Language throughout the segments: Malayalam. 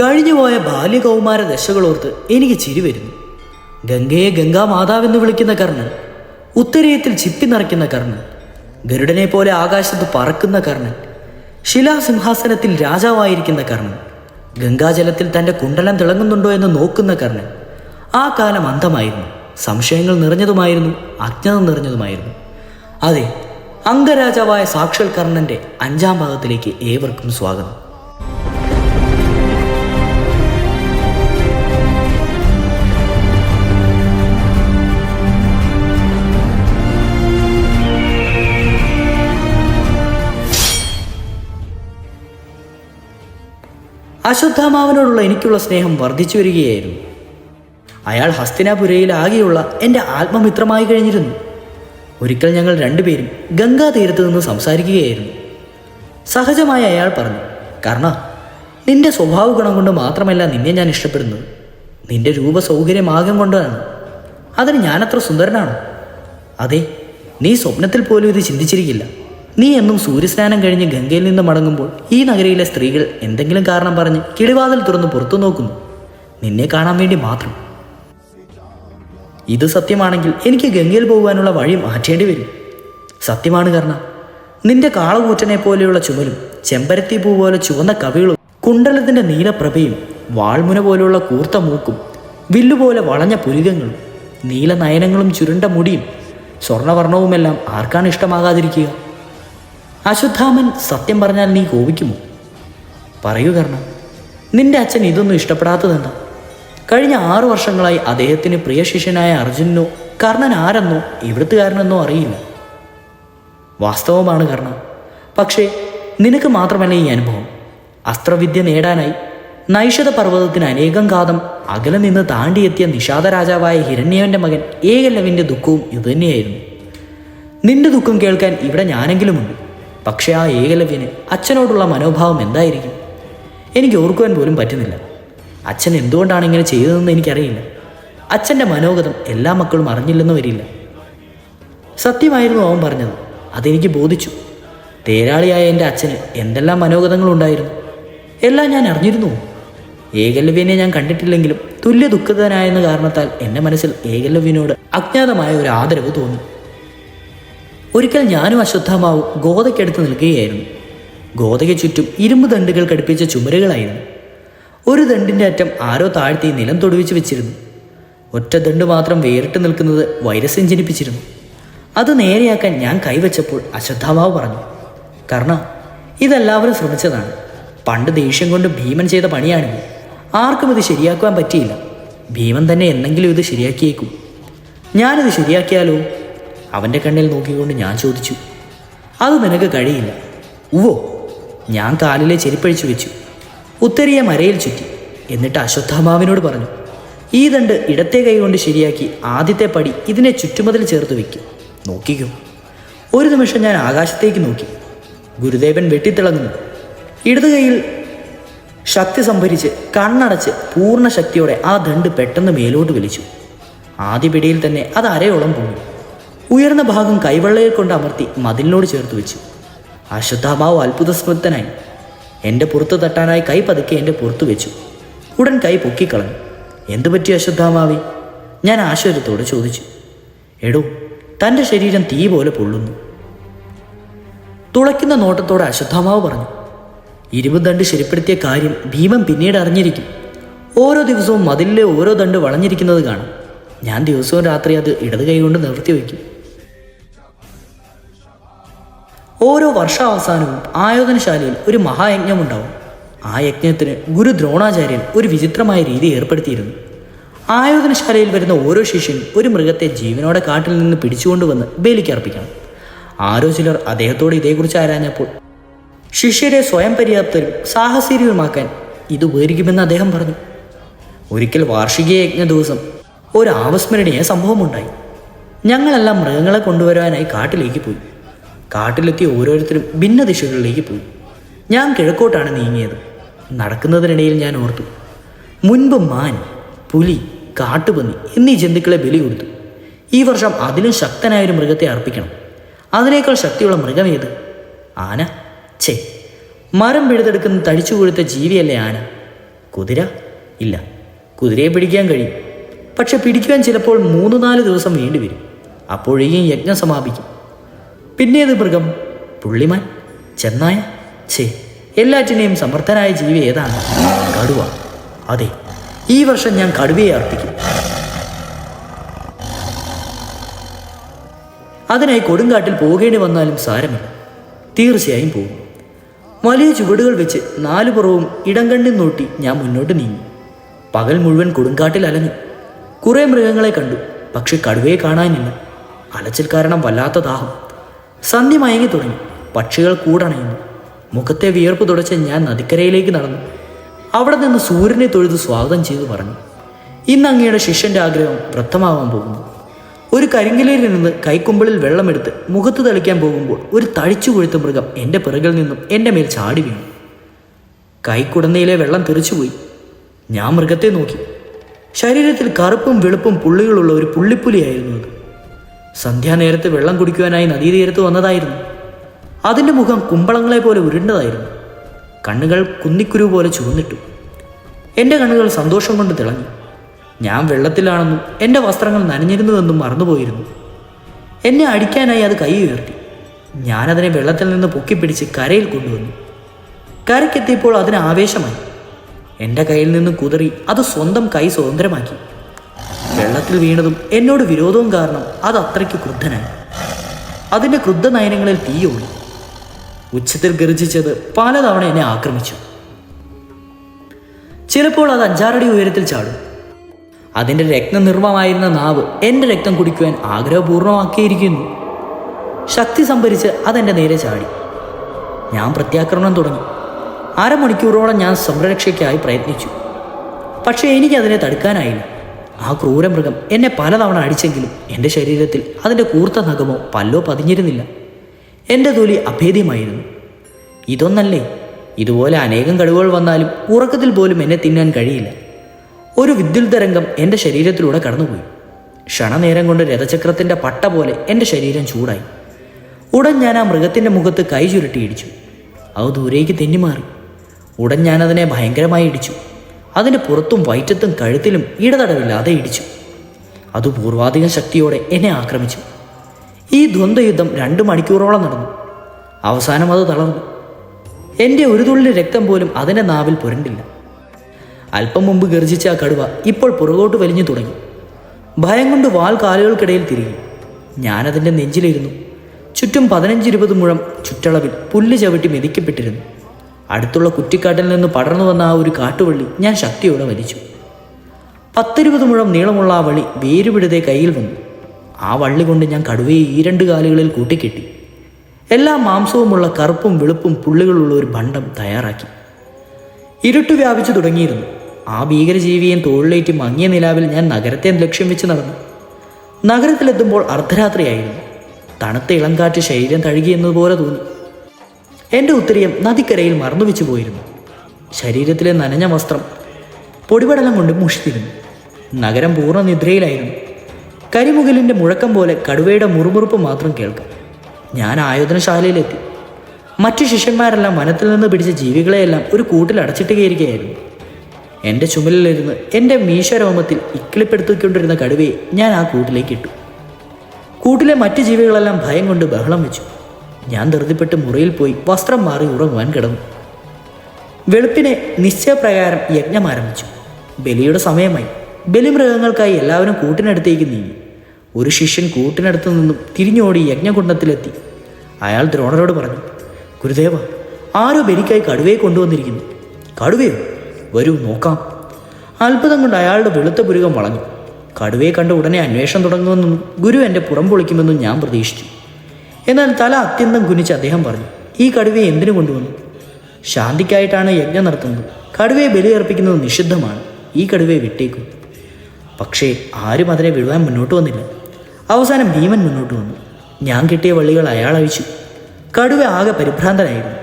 കഴിഞ്ഞുപോയ ബാല്യകൗമാര ദശകളോർത്ത് എനിക്ക് ചിരി വരുന്നു. ഗംഗയെ ഗംഗാ മാതാവെന്ന് വിളിക്കുന്ന കർണൻ ഉത്തരേയത്തിൽ ചിപ്പി നിറയ്ക്കുന്ന കർണൻ ഗരുഡനെ പോലെ ആകാശത്ത് പറക്കുന്ന കർണൻ ശിലാസിംഹാസനത്തിൽ രാജാവായിരിക്കുന്ന കർണൻ ഗംഗാജലത്തിൽ തന്റെ കുണ്ടലം തിളങ്ങുന്നുണ്ടോ എന്ന് നോക്കുന്ന കർണൻ ആ കാലം അന്ധമായിരുന്നു. സംശയങ്ങൾ നിറഞ്ഞതുമായിരുന്നു അജ്ഞത നിറഞ്ഞതുമായിരുന്നു. അതെ അംഗരാജാവായ സാക്ഷൽ കർണന്റെ അഞ്ചാം ഭാഗത്തിലേക്ക് ഏവർക്കും സ്വാഗതം. അശ്വത്ഥാമാവനോടുള്ള എനിക്കുള്ള സ്നേഹം വർദ്ധിച്ചു വരികയായിരുന്നു. അയാൾ ഹസ്തിനാപുരയിൽ ആകെയുള്ള എന്റെ ആത്മമിത്രമായി കഴിഞ്ഞിരുന്നു. ഒരിക്കൽ ഞങ്ങൾ രണ്ടുപേരും ഗംഗാതീരത്ത് നിന്ന് സംസാരിക്കുകയായിരുന്നു. സഹജമായി അയാൾ പറഞ്ഞു കർണ നിന്റെ സ്വഭാവ ഗുണം കൊണ്ട് മാത്രമല്ല നിന്നെ ഞാൻ ഇഷ്ടപ്പെടുന്നത്. നിന്റെ രൂപ സൗകര്യമാകം കൊണ്ടാണ്. അതിന് ഞാനത്ര സുന്ദരനാണ്? അതെ നീ സ്വപ്നത്തിൽ പോലും ഇത് ചിന്തിച്ചിരിക്കില്ല. നീ എന്നും സൂര്യസ്നാനം കഴിഞ്ഞ് ഗംഗയിൽ നിന്ന് മടങ്ങുമ്പോൾ ഈ നഗരയിലെ സ്ത്രീകൾ എന്തെങ്കിലും കാരണം പറഞ്ഞ് കിളിവാതിൽ തുറന്ന് പുറത്തു നോക്കുന്നു. നിന്നെ കാണാൻ വേണ്ടി മാത്രം. ഇത് സത്യമാണെങ്കിൽ എനിക്ക് ഗംഗയിൽ പോകുവാനുള്ള വഴി മാറ്റേണ്ടി വരും. സത്യമാണ് കാരണം നിന്റെ കാളകൂറ്റനെ പോലെയുള്ള ചുമലും ചെമ്പരത്തി പൂ പോലെ ചുവന്ന കവികളും കുണ്ടലത്തിന്റെ നീലപ്രഭയും വാൾമുന പോലെയുള്ള കൂർത്ത മൂക്കും വില്ലുപോലെ വളഞ്ഞ പുരികങ്ങളും നീല നയനങ്ങളും ചുരുണ്ട മുടിയും സ്വർണവർണവുമെല്ലാം ആർക്കാണ് ഇഷ്ടമാകാതിരിക്കുക? അശ്വത്ഥാമൻ സത്യം പറഞ്ഞാൽ നീ കോപിക്കുമോ? പറയൂ കർണ. നിന്റെ അച്ഛൻ ഇതൊന്നും ഇഷ്ടപ്പെടാത്തതെന്താ? കഴിഞ്ഞ ആറു വർഷങ്ങളായി അദ്ദേഹത്തിന് പ്രിയ ശിഷ്യനായ അർജുനനോ കർണൻ ആരെന്നോ ഇവിടുത്തുകാരനെന്നോ അറിയില്ല. വാസ്തവമാണ് കർണ. പക്ഷേ നിനക്ക് മാത്രമല്ല ഈ അനുഭവം? അസ്ത്രവിദ്യ നേടാനായി നൈഷത പർവതത്തിന് അനേകം കാതം അകലെ നിന്ന് താണ്ടിയെത്തിയ നിഷാദ രാജാവായ ഹിരണ്യവന്റെ മകൻ ഏകല്ലവിന്റെ ദുഃഖവും ഇതുതന്നെയായിരുന്നു. നിന്റെ ദുഃഖം കേൾക്കാൻ ഇവിടെ ഞാനെങ്കിലുമുണ്ട് പക്ഷേ ആ ഏകലവ്യന് അച്ഛനോടുള്ള മനോഭാവം എന്തായിരിക്കും? എനിക്ക് ഓർക്കുവാൻ പോലും പറ്റുന്നില്ല. അച്ഛൻ എന്തുകൊണ്ടാണ് ഇങ്ങനെ ചെയ്തതെന്ന് എനിക്കറിയില്ല. അച്ഛന്റെ മനോഗതം എല്ലാ മക്കളും അറിഞ്ഞില്ലെന്ന് വരില്ല. സത്യമായിരുന്നു അവൻ പറഞ്ഞത്. അതെനിക്ക് ബോധിച്ചു. തേരാളിയായ എന്റെ അച്ഛന് എന്തെല്ലാം മനോഗതങ്ങളുണ്ടായിരുന്നു എല്ലാം ഞാൻ അറിഞ്ഞിരുന്നു. ഏകലവ്യനെ ഞാൻ കണ്ടിട്ടില്ലെങ്കിലും തുല്യ ദുഃഖിതനായെന്ന കാരണത്താൽ എന്റെ മനസ്സിൽ ഏകലവ്യനോട് അജ്ഞാതമായ ഒരു ആദരവ് തോന്നി. ഒരിക്കൽ ഞാനും അശ്വത്ഥാമാവും ഗോതയ്ക്കടുത്ത് നിൽക്കുകയായിരുന്നു. ഗോതയ്ക്ക് ചുറ്റും ഇരുമ്പ് ദണ്ടുകൾ ഘടിപ്പിച്ച ചുമരുകളായിരുന്നു. ഒരു ദണ്ടിന്റെ അറ്റം ആരോ താഴ്ത്തി നിലം തൊടുവിച്ച് വെച്ചിരുന്നു. ഒറ്റ ദണ്ട് മാത്രം വേറിട്ട് നിൽക്കുന്നത് വൈറസ് ജനിപ്പിച്ചിരുന്നു അത് നേരെയാക്കാൻ ഞാൻ കൈവച്ചപ്പോൾ അശ്വത്ഥാമാവ് പറഞ്ഞു കർണ ഇതെല്ലാവരും ശ്രമിച്ചതാണ്. പണ്ട് ദേഷ്യം കൊണ്ട് ഭീമൻ ചെയ്ത പണിയാണിത്. ആർക്കും ഇത് ശരിയാക്കുവാൻ പറ്റിയില്ല. ഭീമൻ തന്നെ എന്നെങ്കിലും ഇത് ശരിയാക്കിയേക്കും. ഞാനിത് ശരിയാക്കിയാലോ? അവന്റെ കണ്ണിൽ നോക്കിക്കൊണ്ട് ഞാൻ ചോദിച്ചു അത് നിനക്ക് കഴിയില്ല. ഉവോ ഞാൻ കാലിലെ ചെരിപ്പഴിച്ചു വെച്ചു. ഉത്തരിയെ മരയിൽ ചുറ്റി. എന്നിട്ട് അശ്വത്ഥാമാവിനോട് പറഞ്ഞു ഈ ദണ്ട് ഇടത്തെ കൈകൊണ്ട് ശരിയാക്കി ആദ്യത്തെ പടി ഇതിനെ ചുറ്റുമതിൽ ചേർത്ത് വെക്കും. നോക്കിക്കോ. ഒരു നിമിഷം ഞാൻ ആകാശത്തേക്ക് നോക്കി. ഗുരുദേവൻ വെട്ടിത്തിളങ്ങുന്നു. ഇടത് കൈയിൽ ശക്തി സംഭരിച്ച് കണ്ണടച്ച് പൂർണ ശക്തിയോടെ ആ ദണ്ട് പെട്ടെന്ന് മേലോട്ട് വലിച്ചു. ആദ്യ പിടിയിൽ തന്നെ അത് അരയോളം പൊങ്ങി. ഉയർന്ന ഭാഗം കൈവെള്ളയിൽ കൊണ്ട് അമർത്തി മതിലിനോട് ചേർത്ത് വെച്ചു. അശ്വത്ഥാമാവ് അത്ഭുതസ്മൃത്തനായി എന്റെ പുറത്ത് തട്ടാനായി കൈ പതുക്കെ എന്റെ പുറത്ത് വെച്ചു. ഉടൻ കൈ പൊക്കിക്കളഞ്ഞു. എന്തു പറ്റി അശ്വത്ഥാമാവി ഞാൻ ആശ്ചര്യത്തോട് ചോദിച്ചു. എടോ തന്റെ ശരീരം തീ പോലെ പൊള്ളുന്നു. തുളയ്ക്കുന്ന നോട്ടത്തോടെ അശ്വത്ഥാമാവ് പറഞ്ഞു. ഇരുപത് ദണ്ട് ശരിപ്പെടുത്തിയ കാര്യം ഭീമൻ പിന്നീട് അറിഞ്ഞിരിക്കും. ഓരോ ദിവസവും മതിലിലെ ഓരോ ദണ്ട് വളഞ്ഞിരിക്കുന്നത് കാണാം. ഞാൻ ദിവസവും രാത്രി അത് ഇടത് കൈ കൊണ്ട് നിവർത്തി വയ്ക്കും. ഓരോ വർഷാവസാനവും ആയോധനശാലയിൽ ഒരു മഹായജ്ഞം ഉണ്ടാവും ആ യജ്ഞത്തിന് ഗുരു ദ്രോണാചാര്യൻ ഒരു വിചിത്രമായ രീതി ഏർപ്പെടുത്തിയിരുന്നു. ആയോധനശാലയിൽ വരുന്ന ഓരോ ശിഷ്യനും ഒരു മൃഗത്തെ ജീവനോടെ കാട്ടിൽ നിന്ന് പിടിച്ചുകൊണ്ടുവന്ന് ബലിക്ക് അർപ്പിക്കണം. ആരോ ചിലർ അദ്ദേഹത്തോട് ഇതേക്കുറിച്ച് ആരാഞ്ഞപ്പോൾ ശിഷ്യരെ സ്വയം പര്യാപ്തരും സാഹസികരുമാക്കാൻ ഇത് ഉപകരിക്കുമെന്ന് അദ്ദേഹം പറഞ്ഞു. ഒരിക്കൽ വാർഷിക യജ്ഞ ദിവസം ഒരു ആവസ്മരണീയ സംഭവമുണ്ടായി. ഞങ്ങളെല്ലാം മൃഗങ്ങളെ കൊണ്ടുവരാനായി കാട്ടിലേക്ക് പോയി. കാട്ടിലെത്തിയ ഓരോരുത്തരും ഭിന്ന ദിശകളിലേക്ക് പോയി. ഞാൻ കിഴക്കോട്ടാണ് നീങ്ങിയത്. നടക്കുന്നതിനിടയിൽ ഞാൻ ഓർത്തു. മുൻപ് മാൻ പുലി കാട്ടുപന്നി എന്നീ ജന്തുക്കളെ ബലി കൊടുത്തു. ഈ വർഷം അതിലും ശക്തനായ ഒരു മൃഗത്തെ അർപ്പിക്കണം. അതിനേക്കാൾ ശക്തിയുള്ള മൃഗം ഏത്? ആന. ഛേ മരം പിഴുതെടുക്കുന്ന തടിച്ചു കൊഴുത്ത ജീവിയല്ലേ ആന? കുതിര? ഇല്ല. കുതിരയെ പിടിക്കാൻ കഴിയും. പക്ഷെ പിടിക്കുവാൻ ചിലപ്പോൾ മൂന്ന് നാല് ദിവസം വേണ്ടിവരും. അപ്പോഴേക്കും യജ്ഞം സമാപിക്കും. പിന്നേത് മൃഗം? പുള്ളിമാൻ? ചെന്നായ ഛേ എല്ലാറ്റിനെയും സമർത്ഥനായ ജീവി ഏതാണ്? കടുവ. അതെ ഈ വർഷം ഞാൻ കടുവയെ അർപ്പിക്കും. അതിനായി കൊടുങ്കാട്ടിൽ പോകേണ്ടി വന്നാലും സാരമില്ല. തീർച്ചയായും പോകും. വലിയ ചുവടുകൾ വെച്ച് നാലു പുറവും ഇടം കണ്ണിൽ നോട്ടി ഞാൻ മുന്നോട്ട് നീങ്ങി. പകൽ മുഴുവൻ കൊടുങ്കാട്ടിൽ അലഞ്ഞു. കുറേ മൃഗങ്ങളെ കണ്ടു പക്ഷെ കടുവയെ കാണാനില്ല. അലച്ചിൽ കാരണം വല്ലാത്ത ദാഹം. സന്ധ്യ മയങ്ങി തുടങ്ങി. പക്ഷികൾ കൂടണയുന്നു. മുഖത്തെ വിയർപ്പ് തുടച്ച് ഞാൻ നദിക്കരയിലേക്ക് നടന്നു. അവിടെ നിന്ന് സൂര്യനെ തൊഴുത് സ്വാഗതം ചെയ്തു പറഞ്ഞു. ഇന്ന് അങ്ങയുടെ ശിഷ്യന്റെ ആഗ്രഹം വൃത്തമാവാൻ പോകുന്നു. ഒരു കരിങ്കലയിൽ നിന്ന് കൈക്കുമ്പിളിൽ വെള്ളമെടുത്ത് മുഖത്ത് തളിക്കാൻ പോകുമ്പോൾ ഒരു തഴിച്ചു കൊഴുത്ത മൃഗം എന്റെ പിറകിൽ നിന്നും എന്റെ മേൽ ചാടി വീണു. കൈക്കുടന്നയിലെ വെള്ളം തെറിച്ചുപോയി. ഞാൻ മൃഗത്തെ നോക്കി. ശരീരത്തിൽ കറുപ്പും വെളുപ്പും പുള്ളികളുള്ള ഒരു പുള്ളിപ്പുലിയായിരുന്നു അത്. സന്ധ്യാനേരത്ത് വെള്ളം കുടിക്കുവാനായി നദീതീരത്ത് വന്നതായിരുന്നു. അതിന്റെ മുഖം കുമ്പളങ്ങളെ പോലെ ഉരുണ്ടതായിരുന്നു. കണ്ണുകൾ കുന്നിക്കുരു പോലെ ചുവന്നിട്ടു. എന്റെ കണ്ണുകൾ സന്തോഷം കൊണ്ട് തിളങ്ങി. ഞാൻ വെള്ളത്തിലാണെന്നും എന്റെ വസ്ത്രങ്ങൾ നനഞ്ഞിരുന്നുവെന്നും മറന്നുപോയിരുന്നു. എന്നെ അടിക്കാനായി അത് കൈ ഉയർത്തി. ഞാനതിനെ വെള്ളത്തിൽ നിന്ന് പൊക്കിപ്പിടിച്ച് കരയിൽ കൊണ്ടുവന്നു. കരയ്ക്കെത്തിയപ്പോൾ അതിന് ആവേശമായി. എന്റെ കയ്യിൽ നിന്ന് കുതറി അത് സ്വന്തം കൈ സ്വതന്ത്രമാക്കി. വെള്ളത്തിൽ വീണതും എന്നോട് വിരോധവും കാരണം അത് അത്രയ്ക്ക് ക്രുദ്ധനായി. അതിന്റെ ക്രുദ്ധ നയനങ്ങളിൽ തീയോടി ഉച്ചത്തിൽ ഗർജിച്ചത് പലതവണ എന്നെ ആക്രമിച്ചു. ചിലപ്പോൾ അത് അഞ്ചാറടി ഉയരത്തിൽ ചാടും. അതിന്റെ രക്തനിർമ്മമായിരുന്ന നാവ് എന്റെ രക്തം കുടിക്കുവാൻ ആഗ്രഹപൂർണമാക്കിയിരിക്കുന്നു ശക്തി സംഭരിച്ച് അതെന്റെ നേരെ ചാടി. ഞാൻ പ്രത്യാക്രമണം തുടങ്ങി. അരമണിക്കൂറോളം ഞാൻ സംരക്ഷയ്ക്കായി പ്രയത്നിച്ചു. പക്ഷേ എനിക്കതിനെ തടുക്കാനായില്ല. ആ ക്രൂരമൃഗം എന്നെ പലതവണ അടിച്ചെങ്കിലും എന്റെ ശരീരത്തിൽ അതിന്റെ കൂർത്ത നഖമോ പല്ലോ പതിഞ്ഞിരുന്നില്ല. എന്റെ തൊലി അഭേദ്യമായിരുന്നു. ഇതൊന്നല്ലേ? ഇതുപോലെ അനേകം കഴിവുകൾ വന്നാലും ഉറക്കത്തിൽ പോലും എന്നെ തിന്നാൻ കഴിയില്ല. ഒരു വിദ്യുൽ തരംഗം എന്റെ ശരീരത്തിലൂടെ കടന്നുപോയി. ക്ഷണനേരം കൊണ്ട് രഥചക്രത്തിന്റെ പട്ട പോലെ എന്റെ ശരീരം ചൂടായി. ഉടൻ ഞാൻ ആ മൃഗത്തിന്റെ മുഖത്ത് കൈ ചുരുട്ടി ഇടിച്ചു. അത് ദൂരേക്ക് തെന്നിമാറി. ഉടൻ ഞാനതിനെ ഭയങ്കരമായി ഇടിച്ചു. അതിന്റെ പുറത്തും വയറ്റത്തും കഴുത്തിലും ഇടതടവില്ലാതെ ഇടിച്ചു. അത് പൂർവാധിക ശക്തിയോടെ എന്നെ ആക്രമിച്ചു. ഈ ദ്വന്ദ്വയുദ്ധം രണ്ട് മണിക്കൂറോളം നടന്നു. അവസാനം അത് തളർന്നു. എന്റെ ഒരു തുള്ളി രക്തം പോലും അതിന്റെ നാവിൽ പുരണ്ടില്ല. അല്പം മുമ്പ് ഗർജിച്ച ആ കടുവ ഇപ്പോൾ പുറകോട്ട് വലിഞ്ഞു തുടങ്ങി. ഭയം കൊണ്ട് വാൽ കാലുകൾക്കിടയിൽ തിരികെ. ഞാനതിന്റെ നെഞ്ചിലിരുന്നു. ചുറ്റും പതിനഞ്ചിരുപത് മുഴം ചുറ്റളവിൽ പുല്ല് ചവിട്ടി മെതിക്കപ്പെട്ടിരുന്നു. അടുത്തുള്ള കുറ്റിക്കാട്ടിൽ നിന്ന് പടർന്നു വന്ന ആ ഒരു കാട്ടുവള്ളി ഞാൻ ശക്തിയോടെ വലിച്ചു. പത്തിരുപത് മുഴം നീളമുള്ള ആ വള്ളി വേരുപിടുതെ കയ്യിൽ വന്നു. ആ വള്ളി കൊണ്ട് ഞാൻ കടുവയെ ഈ രണ്ട് കാലുകളിൽ കൂട്ടിക്കെട്ടി. എല്ലാ മാംസവുമുള്ള കറുപ്പും വെളുപ്പും പുള്ളികളുള്ള ഒരു ഭണ്ഡം തയ്യാറാക്കി. ഇരുട്ട് വ്യാപിച്ചു തുടങ്ങിയിരുന്നു. ആ ഭീകരജീവിയെ തോളിലേറ്റ് മങ്ങിയ നിലാവിൽ ഞാൻ നഗരത്തെ ലക്ഷ്യം വെച്ച് നടന്നു. നഗരത്തിലെത്തുമ്പോൾ അർദ്ധരാത്രിയായിരുന്നു. തണുത്ത ഇളങ്കാറ്റ് ശരീരം തഴുകിയെന്നതുപോലെ തോന്നി. എന്റെ ഉത്തരീയം നദിക്കരയിൽ മറന്നുവെച്ചു പോയിരുന്നു. ശരീരത്തിലെ നനഞ്ഞ വസ്ത്രം പൊടിപടലം കൊണ്ട് മുഷിത്തിരുന്നു നഗരം പൂർണ നിദ്രയിലായിരുന്നു. കരിമുകിലിന്റെ മുഴക്കം പോലെ കടുവയുടെ മുറുമുറുപ്പ് മാത്രം കേൾക്കാം. ഞാൻ ആയോധനശാലയിലെത്തി. മറ്റു ശിഷ്യന്മാരെല്ലാം വനത്തിൽ നിന്ന് പിടിച്ച ജീവികളെയെല്ലാം ഒരു കൂട്ടിൽ അടച്ചിട്ട് കയറുകയായിരുന്നു. എന്റെ ചുമലിലിരുന്ന് എന്റെ മീശരോമത്തിൽ ഇക്കിളിപ്പെടുത്തിക്കൊണ്ടിരുന്ന കടുവയെ ഞാൻ ആ കൂട്ടിലേക്ക് ഇട്ടു. കൂട്ടിലെ മറ്റു ജീവികളെല്ലാം ഭയം കൊണ്ട് ബഹളം വെച്ചു. ഞാൻ ധൃതിപ്പെട്ട് മുറിയിൽ പോയി വസ്ത്രം മാറി ഉറങ്ങുവാൻ കിടന്നു. വെളുപ്പിനെ നിശ്ചയപ്രകാരം യജ്ഞം ആരംഭിച്ചു. ബലിയുടെ സമയമായി. ബലിമൃഗങ്ങൾക്കായി എല്ലാവരും കൂട്ടിനടുത്തേക്ക് നീങ്ങി. ഒരു ശിഷ്യൻ കൂട്ടിനടുത്തു നിന്നും തിരിഞ്ഞോടി യജ്ഞകുണ്ടത്തിലെത്തി. അയാൾ ദ്രോണരോട് പറഞ്ഞു ഗുരുദേവ ആരോ ബലിക്കായി കടുവയെ കൊണ്ടുവന്നിരിക്കുന്നു. കടുവയോ? വരൂ നോക്കാം. അത്ഭുതം കൊണ്ട് അയാളുടെ വെളുത്ത പുരുകം വളഞ്ഞു. കടുവയെ കണ്ട ഉടനെ അന്വേഷണം തുടങ്ങുമെന്നും ഗുരു എന്റെ പുറം പൊളിക്കുമെന്നും ഞാൻ പ്രതീക്ഷിച്ചു. എന്നാൽ തല അത്യന്തം കുനിച്ച് അദ്ദേഹം പറഞ്ഞു ഈ കടുവയെ എന്തിനു കൊണ്ടുവന്നു? ശാന്തിക്കായിട്ടാണ് യജ്ഞം നടത്തുന്നത്. കടുവയെ ബലിയർപ്പിക്കുന്നത് നിഷിദ്ധമാണ്. ഈ കടുവയെ വിട്ടേക്കും. പക്ഷേ ആരും അതിനെ വിടുവാൻ മുന്നോട്ട് വന്നില്ല. അവസാനം ഭീമൻ മുന്നോട്ട് വന്നു. ഞാൻ കിട്ടിയ വള്ളികൾ അയാൾ അഴിച്ചു. കടുവ ആകെ പരിഭ്രാന്തനായിരുന്നു.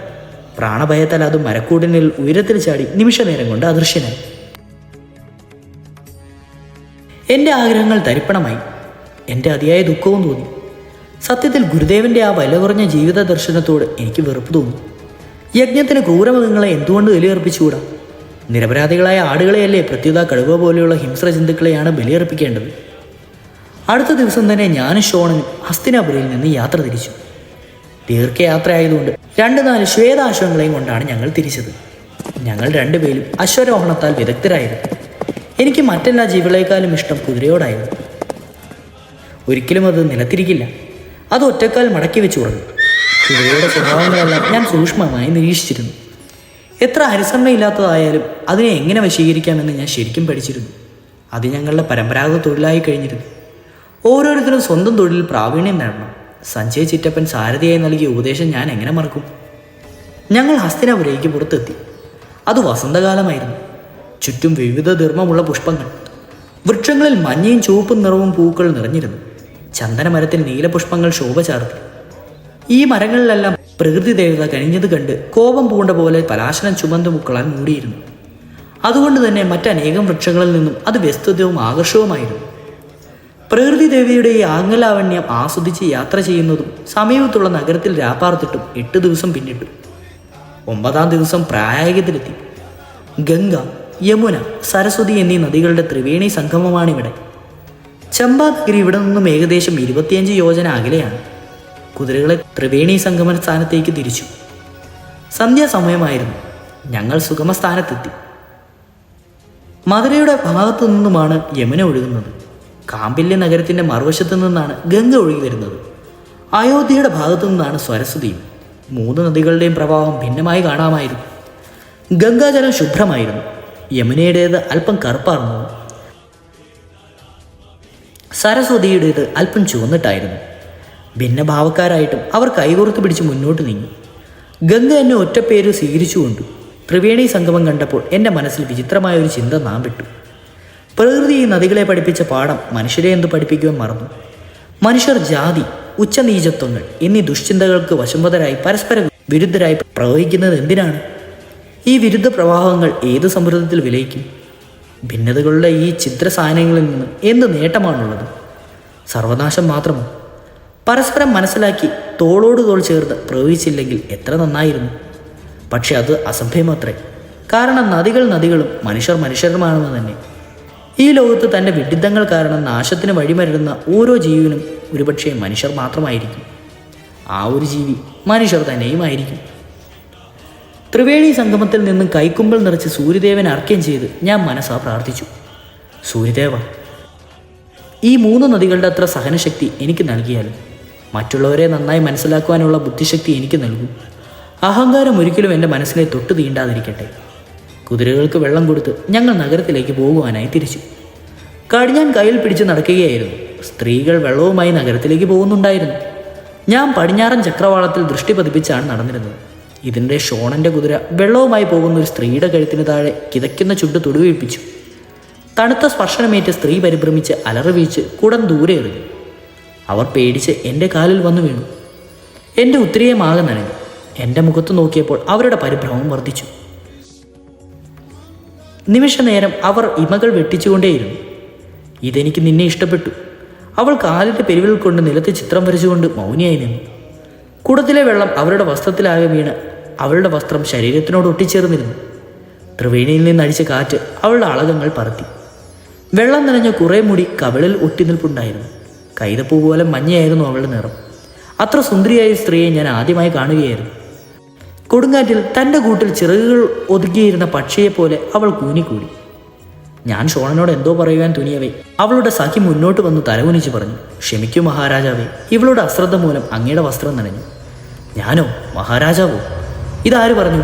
പ്രാണഭയത്താൽ അത് മരക്കൂടിനിൽ ഉയരത്തിൽ ചാടി നിമിഷനേരം കൊണ്ട് അദൃശ്യനായി. എന്റെ ആഗ്രഹങ്ങൾ തരിപ്പണമായി. എന്റെ അതിയായ ദുഃഖവും തോന്നി. സത്യത്തിൽ ഗുരുദേവന്റെ ആ വില കുറഞ്ഞ ജീവിത ദർശനത്തോട് എനിക്ക് വെറുപ്പ് തോന്നി. യജ്ഞത്തിന് ക്രൂരമൃഗങ്ങളെ എന്തുകൊണ്ട് ബലിയർപ്പിച്ചുകൂടാ? നിരപരാധികളായ ആടുകളെയല്ലേ പ്രത്യുത കടുവ പോലെയുള്ള ഹിംസ്ര ജന്തുക്കളെയാണ് ബലിയർപ്പിക്കേണ്ടത്? അടുത്ത ദിവസം തന്നെ ഞാനും ഷോണനും ഹസ്തിനാപുരയിൽ നിന്ന് യാത്ര തിരിച്ചു. ദീർഘയാത്രയായതുകൊണ്ട് രണ്ട് നാല് ശ്വേതാശ്വങ്ങളെയും കൊണ്ടാണ് ഞങ്ങൾ തിരിച്ചത്. ഞങ്ങൾ രണ്ടുപേരും അശ്വരോഹണത്താൽ വിദഗ്ധരായിരുന്നു. എനിക്ക് മറ്റെല്ലാ ജീവികളെക്കാളും ഇഷ്ടം കുതിരയോടായിരുന്നു. ഒരിക്കലും അത് നിലത്തിരിക്കില്ല. അത് ഒറ്റക്കാൽ മടക്കി വെച്ച് ഉറങ്ങി കുതിരയുടെ സ്വഭാവങ്ങളെല്ലാം ഞാൻ സൂക്ഷ്മമായി നിരീക്ഷിച്ചിരുന്നു. എത്ര അനുസരണയില്ലാത്തതായാലും അതിനെ എങ്ങനെ വശീകരിക്കാമെന്ന് ഞാൻ ശരിക്കും പഠിച്ചിരുന്നു. അത് ഞങ്ങളുടെ പരമ്പരാഗത തൊഴിലായി കഴിഞ്ഞിരുന്നു. ഓരോരുത്തരും സ്വന്തം തൊഴിലിൽ പ്രാവീണ്യം നേടണം. സഞ്ജയ് ചിറ്റപ്പൻ സാരഥിയായി നൽകിയ ഉപദേശം ഞാൻ എങ്ങനെ മറക്കും? ഞങ്ങൾ ഹസ്തിനപുരയ്ക്ക് പുറത്തെത്തി. അത് വസന്തകാലമായിരുന്നു. ചുറ്റും വിവിധ ധർമ്മമുള്ള പുഷ്പങ്ങൾ വൃക്ഷങ്ങളിൽ മഞ്ഞയും ചുവപ്പും നിറവും പൂക്കൾ നിറഞ്ഞിരുന്നു. ചന്ദനമരത്തിൽ നീലപുഷ്പങ്ങൾ ശോഭ ചേർത്തി. ഈ മരങ്ങളിലെല്ലാം പ്രകൃതി ദേവത കഴിഞ്ഞത് കണ്ട് കോപം പൂണ്ട പോലെ പലാശനം ചുമந்து മുക്കളാൻ മൂടിയിരുന്നു. അതുകൊണ്ട് തന്നെ മറ്റനേകം വൃക്ഷങ്ങളിൽ നിന്നും അത് വ്യസ്തതവും ആകർഷവുമായിരുന്നു. പ്രകൃതി ദേവിയുടെ ഈ ആംഗലാവണ്യം ആസ്വദിച്ച് യാത്ര ചെയ്യുന്നതും സമീപത്തുള്ള നഗരത്തിൽ രാപ്പാർത്തിട്ടും എട്ട് ദിവസം പിന്നിട്ടു. ഒമ്പതാം ദിവസം പ്രായാഗത്തിലെത്തി ഗംഗ യമുന സരസ്വതി എന്നീ നദികളുടെ ത്രിവേണി സംഗമമാണിവിടെ. ചമ്പാനഗരി ഇവിടെ നിന്നും ഏകദേശം ഇരുപത്തിയഞ്ച് യോജന അകലെയാണ്. കുതിരകളെ ത്രിവേണി സംഗമന സ്ഥാനത്തേക്ക് തിരിച്ചു. സന്ധ്യാസമയമായിരുന്നു ഞങ്ങൾ സുഗമസ്ഥാനത്തെത്തി. മധുരയുടെ ഭാഗത്തു നിന്നുമാണ് യമുന ഒഴുകുന്നത്. കാമ്പില്യ നഗരത്തിന്റെ മറുവശത്തു നിന്നാണ് ഗംഗ ഒഴുകി വരുന്നത്. അയോധ്യയുടെ ഭാഗത്തു നിന്നാണ് സരസ്വതിയും. മൂന്ന് നദികളുടെയും പ്രവാഹം ഭിന്നമായി കാണാമായിരുന്നു. ഗംഗാജലം ശുഭ്രമായിരുന്നു. യമുനയുടേത് അല്പം കറുപ്പാർന്നതും സരസ്വതിയുടേത് അല്പം ചുവന്നിട്ടായിരുന്നു. ഭിന്നഭാവക്കാരായിട്ടും അവർ കൈകോർത്ത് പിടിച്ച് മുന്നോട്ട് നീങ്ങി. ഗംഗ എന്നെ ഒറ്റപ്പേര് സ്വീകരിച്ചുകൊണ്ടു ത്രിവേണി സംഗമം കണ്ടപ്പോൾ എന്റെ മനസ്സിൽ വിചിത്രമായ ഒരു ചിന്ത നാം വിട്ടു. പ്രകൃതി ഈ നദികളെ പഠിപ്പിച്ച പാഠം മനുഷ്യരെ എന്ത് പഠിപ്പിക്കുവാൻ മറന്നു. മനുഷ്യർ ജാതി ഉച്ചനീചത്വങ്ങൾ എന്നീ ദുഷ്ചിന്തകൾക്ക് വശംവതരായി പരസ്പരം വിരുദ്ധരായി പ്രവഹിക്കുന്നത് എന്തിനാണ്? ഈ വിരുദ്ധ പ്രവാഹങ്ങൾ ഏത് സമ്മർദ്ദത്തിൽ വിലയിക്കും? ഭിന്നതകളുടെ ഈ ചിത്ര സാധനങ്ങളിൽ നിന്ന് എന്ത് നേട്ടമാണുള്ളത്? സർവനാശം മാത്രമോ? പരസ്പരം മനസ്സിലാക്കി തോളോട് തോൾ ചേർത്ത് പ്രവഹിച്ചില്ലെങ്കിൽ എത്ര നന്നായിരുന്നു? പക്ഷെ അത് അസഭ്യമത്രേ. കാരണം നദികൾ നദികളും മനുഷ്യർ മനുഷ്യരുമാണെന്ന് തന്നെ. ഈ ലോകത്ത് തന്റെ വിഡിത്തങ്ങൾ കാരണം നാശത്തിന് വഴിമരുന്ന ഓരോ ജീവിനും ഒരുപക്ഷെ മനുഷ്യർ മാത്രമായിരിക്കും. ആ ഒരു ജീവി മനുഷ്യർ തന്നെയുമായിരിക്കും. ത്രിവേണി സംഗമത്തിൽ നിന്നും കൈക്കുമ്പൽ നിറച്ച് സൂര്യദേവൻ അർക്കം ചെയ്ത് ഞാൻ മനസ്സാ പ്രാർത്ഥിച്ചു. സൂര്യദേവ ഈ മൂന്ന് നദികളുടെ അത്ര സഹനശക്തി എനിക്ക് നൽകിയാലും മറ്റുള്ളവരെ നന്നായി മനസ്സിലാക്കുവാനുള്ള ബുദ്ധിശക്തി എനിക്ക് നൽകും. അഹങ്കാരം ഒരിക്കലും എന്റെ മനസ്സിനെ തൊട്ട് തീണ്ടാതിരിക്കട്ടെ. കുതിരകൾക്ക് വെള്ളം കൊടുത്ത് ഞങ്ങൾ നഗരത്തിലേക്ക് പോകുവാനായി തിരിച്ചു. കടിഞ്ഞാൻ കയ്യിൽ പിടിച്ച് നടക്കുകയായിരുന്നു. സ്ത്രീകൾ വെള്ളവുമായി നഗരത്തിലേക്ക് പോകുന്നുണ്ടായിരുന്നു. ഞാൻ പടിഞ്ഞാറൻ ചക്രവാളത്തിൽ ദൃഷ്ടി പതിപ്പിച്ചാണ് നടന്നിരുന്നത്. ഇതിന്റെ ഷോണന്റെ കുതിര വെള്ളവുമായി പോകുന്ന ഒരു സ്ത്രീയുടെ കഴുത്തിന് താഴെ കിതയ്ക്കുന്ന ചുണ്ട് തൊടുവിപ്പിച്ചു തണുത്ത സ്പർശനമേറ്റ് സ്ത്രീ പരിഭ്രമിച്ച് അലറിവീച്ച് കുടം ദൂരെ എറിഞ്ഞു. അവർ പേടിച്ച് എന്റെ കാലിൽ വന്നു വീണു. എന്റെ ഉത്തരീയമാകെ നനഞ്ഞു. എന്റെ മുഖത്ത് നോക്കിയപ്പോൾ അവരുടെ പരിഭ്രമം വർദ്ധിച്ചു. നിമിഷനേരം അവർ ഇമകൾ വെട്ടിച്ചുകൊണ്ടേയിരുന്നു. ഇതെനിക്ക് നിന്നെ ഇഷ്ടപ്പെട്ടു. അവൾ കാലിന്റെ പെരുവിൽ കൊണ്ട് നിലത്ത് ചിത്രം വരച്ചുകൊണ്ട് മൗനിയായി നിന്നു. കുടത്തിലെ വെള്ളം അവരുടെ വസ്ത്രത്തിലാകെ വീണ് അവളുടെ വസ്ത്രം ശരീരത്തിനോട് ഒട്ടിച്ചേർന്നിരുന്നു. ത്രിവേണിയിൽ നിന്നടിച്ച കാറ്റ് അവളുടെ അളകങ്ങൾ പറത്തി. വെള്ളം നനഞ്ഞ കുറേ മുടി കവിളിൽ ഒട്ടിനിൽപ്പുണ്ടായിരുന്നു കൈതപ്പൂ പോലെ മഞ്ഞയായിരുന്നു അവളുടെ നിറം. അത്ര സുന്ദരിയായ സ്ത്രീയെ ഞാൻ ആദ്യമായി കാണുകയായിരുന്നു. കൊടുങ്കാറ്റിൽ തന്റെ കൂട്ടിൽ ചിറകുകൾ ഒതുക്കിയിരുന്ന പക്ഷിയെപ്പോലെ അവൾ കൂനിക്കൂടി. ഞാൻ ഷോണനോട് എന്തോ പറയുവാൻ തുനിയവേ അവളുടെ സഖി മുന്നോട്ട് വന്ന് തലകുനിച്ച് പറഞ്ഞു ക്ഷമിക്കൂ മഹാരാജാവേ. ഇവളുടെ അശ്രദ്ധ മൂലം അങ്ങയുടെ വസ്ത്രം നനഞ്ഞു. ഞാനോ മഹാരാജാവോ? ഇതാര് പറഞ്ഞു?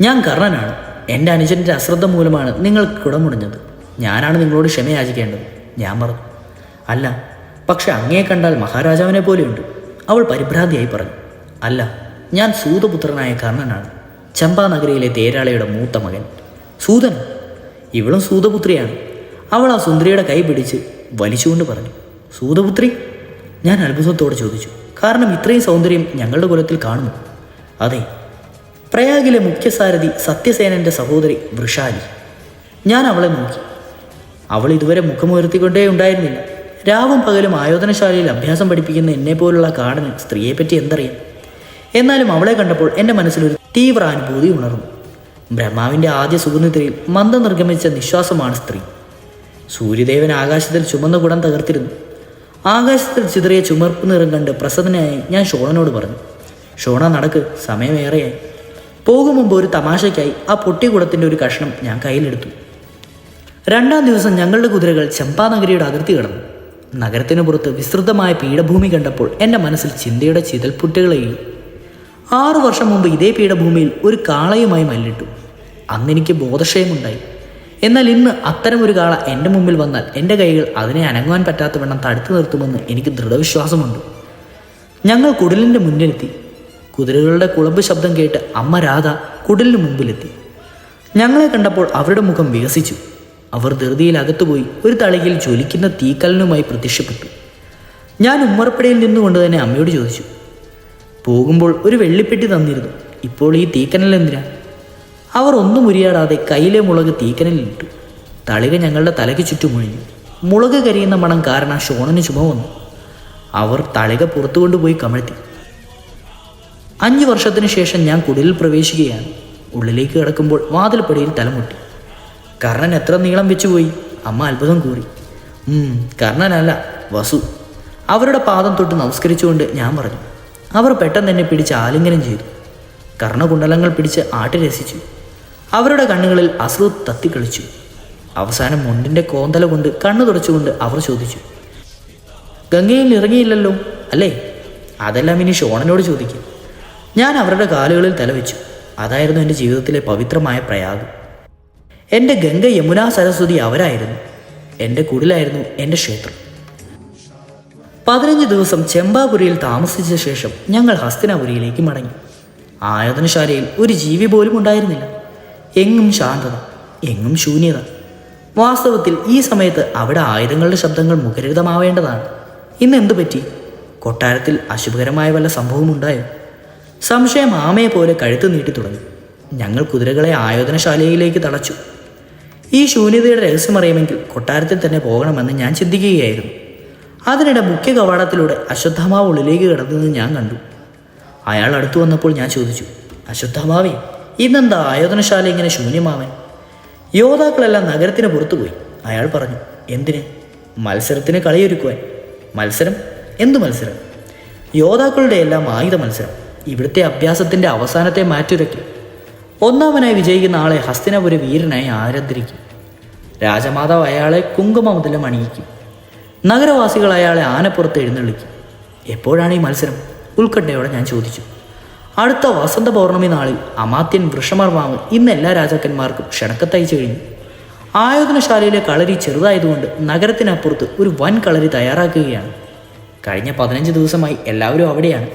ഞാൻ കർണനാണ്. എന്റെ അനുജന്റെ അശ്രദ്ധ മൂലമാണ് നിങ്ങൾക്ക് കുടമുടിഞ്ഞത്. ഞാനാണ് നിങ്ങളോട് ക്ഷമയാചിക്കേണ്ടത്. ഞാൻ പറഞ്ഞു അല്ല പക്ഷെ അങ്ങയെ കണ്ടാൽ മഹാരാജാവിനെ പോലെയുണ്ട്. അവൾ പരിഭ്രാന്തിയായി പറഞ്ഞു. അല്ല ഞാൻ സൂതപുത്രനായ കർണനാണ്. ചമ്പാ നഗരിയിലെ തേരാളയുടെ മൂത്ത മകൻ. സൂതൻ? ഇവളും സൂതപുത്രിയാണ്. അവൾ ആ സുന്ദരിയുടെ കൈ പിടിച്ച് വലിച്ചുകൊണ്ട് പറഞ്ഞു. സൂതപുത്രി? ഞാൻ അത്ഭുതത്തോടെ ചോദിച്ചു. കാരണം ഇത്രയും സൗന്ദര്യം ഞങ്ങളുടെ കുലത്തിൽ കാണുന്നു. അതെ പ്രയാഗിലെ മുഖ്യസാരഥി സത്യസേനന്റെ സഹോദരി വൃഷാലി. ഞാൻ അവളെ നോക്കി. അവൾ ഇതുവരെ മുഖമുയർത്തിക്കൊണ്ടേ ഉണ്ടായിരുന്നില്ല. രാവും പകലും ആയോധനശാലയിൽ അഭ്യാസം പഠിപ്പിക്കുന്ന എന്നെ പോലുള്ള കാടന് സ്ത്രീയെപ്പറ്റി എന്തറിയാം? എന്നാലും അവളെ കണ്ടപ്പോൾ എന്റെ മനസ്സിലൊരു തീവ്ര അനുഭൂതി ഉണർന്നു. ബ്രഹ്മാവിന്റെ ആദ്യ സുഗന്ധിതയിൽ മന്ദം നിർഗമിച്ച നിശ്വാസമാണ് സ്ത്രീ. സൂര്യദേവൻ ആകാശത്തിൽ ചുമന്ന കുടം തകർത്തിരുന്നു. ആകാശത്തിൽ ചിതറിയ ചുമർപ്പ് നിറം കണ്ട് പ്രസന്നനായി ഞാൻ ഷോണനോട് പറഞ്ഞു ഷോണ നടക്ക് സമയമേറെയായി പോകും മുമ്പ് ഒരു തമാശയ്ക്കായി ആ പൊട്ടിക്കുടത്തിന്റെ ഒരു കഷ്ണം ഞാൻ കയ്യിലെടുത്തു. രണ്ടാം ദിവസം ഞങ്ങളുടെ കുതിരകൾ ചമ്പാനഗരിയുടെ അതിർത്തി കടന്നു. നഗരത്തിന് പുറത്ത് വിസ്തൃതമായ പീഠഭൂമി കണ്ടപ്പോൾ എന്റെ മനസ്സിൽ ചിന്തയുടെ ചിതൽപുറ്റുകളെയും ആറു വർഷം മുമ്പ് ഇതേ പീഠഭൂമിയിൽ ഒരു കാളയുമായി മല്ലിട്ടു. അന്നെനിക്ക് ബോധക്ഷയമുണ്ടായി. എന്നാൽ ഇന്ന് അത്തരം ഒരു കാള എന്റെ മുമ്പിൽ വന്നാൽ എന്റെ കൈകൾ അതിനെ അനങ്ങുവാൻ പറ്റാത്ത വണ്ണം തടുത്തു നിർത്തുമെന്ന് എനിക്ക് ദൃഢവിശ്വാസമുണ്ട്. ഞങ്ങൾ കുടിലിന്റെ മുന്നിലെത്തി. കുതിരകളുടെ കുളമ്പ് ശബ്ദം കേട്ട് അമ്മ രാധ കുടിലിന് മുമ്പിലെത്തി. ഞങ്ങളെ കണ്ടപ്പോൾ അവരുടെ മുഖം വികസിച്ചു. അവർ ധൃതിയിൽ അകത്തുപോയി ഒരു തളികിൽ ജ്വലിക്കുന്ന തീക്കലനുമായി പ്രത്യക്ഷപ്പെട്ടു. ഞാൻ ഉമ്മറപ്പടയിൽ നിന്നുകൊണ്ട് തന്നെ അമ്മയോട് ചോദിച്ചു. പോകുമ്പോൾ ഒരു വെള്ളിപ്പെട്ടി തന്നിരുന്നു. ഇപ്പോൾ ഈ തീക്കനൽ എന്തിനാ? അവർ ഒന്നും ഉരിയാടാതെ കയ്യിലെ മുളക് തീക്കനലിട്ടു തളിക ഞങ്ങളുടെ തലയ്ക്ക് ചുറ്റുമൊഴിഞ്ഞു മുളക് കരിയുന്ന മണം കാരണം ഷോണന് ചുമ വന്നു. അവർ തളിക പുറത്തു കൊണ്ടുപോയി കമഴ്ത്തി. അഞ്ചു വർഷത്തിനു ശേഷം ഞാൻ കുടിലിൽ പ്രവേശിക്കുകയാണ്. ഉള്ളിലേക്ക് കിടക്കുമ്പോൾ വാതിൽപ്പടിയിൽ തലമുട്ടി. കർണൻ എത്ര നീളം വെച്ചുപോയി അമ്മ അത്ഭുതം കൂറി. കർണനല്ല വസു. അവരുടെ പാദം തൊട്ട് നമസ്കരിച്ചുകൊണ്ട് ഞാൻ പറഞ്ഞു. അവർ പെട്ടെന്ന് എന്നെ പിടിച്ച് ആലിംഗനം ചെയ്തു. കർണകുണ്ടലങ്ങൾ പിടിച്ച് ആട്ടി രസിച്ചു അവരുടെ കണ്ണുകളിൽ അശ്രു തത്തിക്കളിച്ചു. അവസാനം മുണ്ടിന്റെ കോന്തല കൊണ്ട് കണ്ണു തുടച്ചുകൊണ്ട് അവർ ചോദിച്ചു ഗംഗയിൽ ഇറങ്ങിയില്ലല്ലോ അല്ലേ? അതെല്ലാം ഇനി ഷോണനോട് ചോദിക്കും. ഞാൻ അവരുടെ കാലുകളിൽ തലവെച്ചു അതായിരുന്നു എന്റെ ജീവിതത്തിലെ പവിത്രമായ പ്രയാഗം. എന്റെ ഗംഗ യമുനാ സരസ്വതി അവരായിരുന്നു. എന്റെ കുടിലായിരുന്നു എന്റെ ക്ഷേത്രം. പതിനഞ്ച് ദിവസം ചെമ്പാപുരിയിൽ താമസിച്ച ശേഷം ഞങ്ങൾ ഹസ്തിനാപുരിയിലേക്ക് മടങ്ങി. ആയോധനശാലയിൽ ഒരു ജീവി പോലും ഉണ്ടായിരുന്നില്ല. എങ്ങും ശാന്തത എങ്ങും ശൂന്യത. വാസ്തവത്തിൽ ഈ സമയത്ത് അവിടെ ആയുധങ്ങളുടെ ശബ്ദങ്ങൾ മുഖരിതമാവേണ്ടതാണ്. ഇന്ന് എന്തു പറ്റി? കൊട്ടാരത്തിൽ അശുഭകരമായ വല്ല സംഭവം ഉണ്ടായോ സംശയം ആമയെ പോലെ കഴുത്ത് നീട്ടി തുടങ്ങി. ഞങ്ങൾ കുതിരകളെ ആയോധനശാലയിലേക്ക് തളച്ചു. ഈ ശൂന്യതയുടെ രഹസ്യം രഹസ്യമറിയുമെങ്കിൽ കൊട്ടാരത്തിൽ തന്നെ പോകണമെന്ന് ഞാൻ ചിന്തിക്കുകയായിരുന്നു. അതിനിടെ മുഖ്യ കവാടത്തിലൂടെ അശ്വത്ഥമാവ് ഉള്ളിലേക്ക് കിടന്നത് ഞാൻ കണ്ടു. അയാൾ അടുത്തു വന്നപ്പോൾ ഞാൻ ചോദിച്ചു അശ്വത്ഥമാവേ ഇന്നെന്താ ആയോധനശാല ഇങ്ങനെ ശൂന്യമാവൻ? യോദ്ധാക്കളെല്ലാം നഗരത്തിന് പുറത്തുപോയി. അയാൾ പറഞ്ഞു എന്തിന്? മത്സരത്തിന് കളിയൊരുക്കുവാൻ. മത്സരം? എന്തു മത്സരം? യോദ്ധാക്കളുടെ എല്ലാം ആയുധ മത്സരം. ഇവിടുത്തെ അഭ്യാസത്തിന്റെ അവസാനത്തെ മാറ്റുരയ്ക്കും ഒന്നാമനായി വിജയിക്കുന്ന ആളെ ഹസ്തിനപുര വീരനായി ആരാധരിക്കും. രാജമാതാവ് അയാളെ കുങ്കുമമുതലം അണിയിക്കും. നഗരവാസികൾ അയാളെ ആനപ്പുറത്ത് എഴുന്നള്ളിക്കും. എപ്പോഴാണ് ഈ മത്സരം? ഉത്കണ്ഠയോടെ ഞാൻ ചോദിച്ചു. അടുത്ത വസന്ത പൗർണമി നാളിൽ അമാത്യൻ വൃഷമർമാവ് ഇന്ന് എല്ലാ രാജാക്കന്മാർക്കും ക്ഷണക്കത്തയച്ചു കഴിഞ്ഞു. ആയോധനശാലയിലെ കളരി ചെറുതായതുകൊണ്ട് നഗരത്തിനപ്പുറത്ത് ഒരു വൻ കളരി തയ്യാറാക്കുകയാണ്. കഴിഞ്ഞ പതിനഞ്ച് ദിവസമായി എല്ലാവരും അവിടെയാണ്.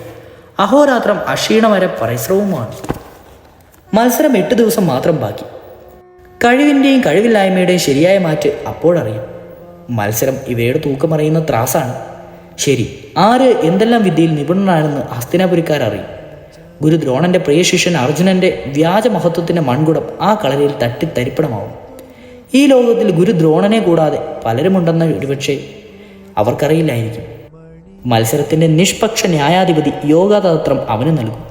അഹോരാത്രം അക്ഷീണവര പരിശ്രമവുമാണ്. മത്സരം എട്ട് ദിവസം മാത്രം ബാക്കി. കഴിവിന്റെയും കഴിവില്ലായ്മയുടെയും ശരിയായ മാറ്റ് അപ്പോഴറിയാം. മത്സരം ഇവയുടെ തൂക്കമറിയുന്ന ത്രാസാണ്. ശരി ആര് എന്തെല്ലാം വിദ്യയിൽ നിപുണനാണെന്ന് ഹസ്തിനാപുരിക്കാരറിയും ഗുരു ദ്രോണന്റെ പ്രിയ ശിഷ്യൻ അർജുനന്റെ വ്യാജമഹത്വത്തിന്റെ മൺകുടം ആ കളരിയിൽ തട്ടിത്തരിപ്പണമാവും ഈ ലോകത്തിൽ ഗുരു ദ്രോണനെ കൂടാതെ പലരുമുണ്ടെന്ന ഒരുപക്ഷെ അവർക്കറിയില്ലായിരിക്കും. മത്സരത്തിന്റെ നിഷ്പക്ഷ ന്യായാധിപതി യോഗാതന്ത്രം അവന് നൽകും.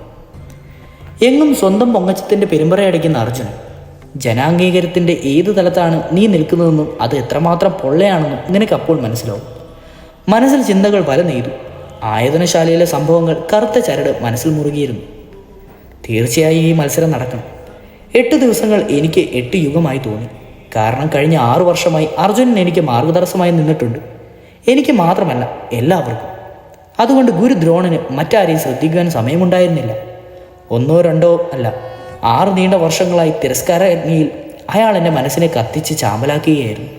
എങ്ങും സ്വന്തം പൊങ്ങച്ചത്തിന്റെ പെരുമ്പറയടിക്കുന്ന അർജുനൻ ജനാംഗീകരത്തിന്റെ ഏത് തലത്താണ് നീ നിൽക്കുന്നതെന്നും അത് എത്രമാത്രം പൊള്ളയാണെന്നും നിനക്ക് അപ്പോൾ മനസ്സിലാവും. മനസ്സിൽ ചിന്തകൾ വല നെയ്തു ആയോധനശാലയിലെ സംഭവങ്ങൾ കറുത്ത ചരട് മനസ്സിൽ മുറുകിയിരുന്നു. തീർച്ചയായും ഈ മത്സരം നടക്കണം. എട്ട് ദിവസങ്ങൾ എനിക്ക് എട്ട് യുഗമായി തോന്നി. കാരണം കഴിഞ്ഞ ആറു വർഷമായി അർജുനൻ എനിക്ക് മാർഗദർശമായി നിന്നിട്ടുണ്ട്. എനിക്ക് മാത്രമല്ല എല്ലാവർക്കും. അതുകൊണ്ട് ഗുരു ദ്രോണന് മറ്റാരെയും ശ്രദ്ധിക്കുവാൻ സമയമുണ്ടായിരുന്നില്ല. ഒന്നോ രണ്ടോ അല്ല ആറ് നീണ്ട വർഷങ്ങളായി തിരസ്കാര അഗ്നിയിൽ അയാൾ എന്റെ മനസ്സിനെ കത്തിച്ച് ചാമ്പലാക്കുകയായിരുന്നു.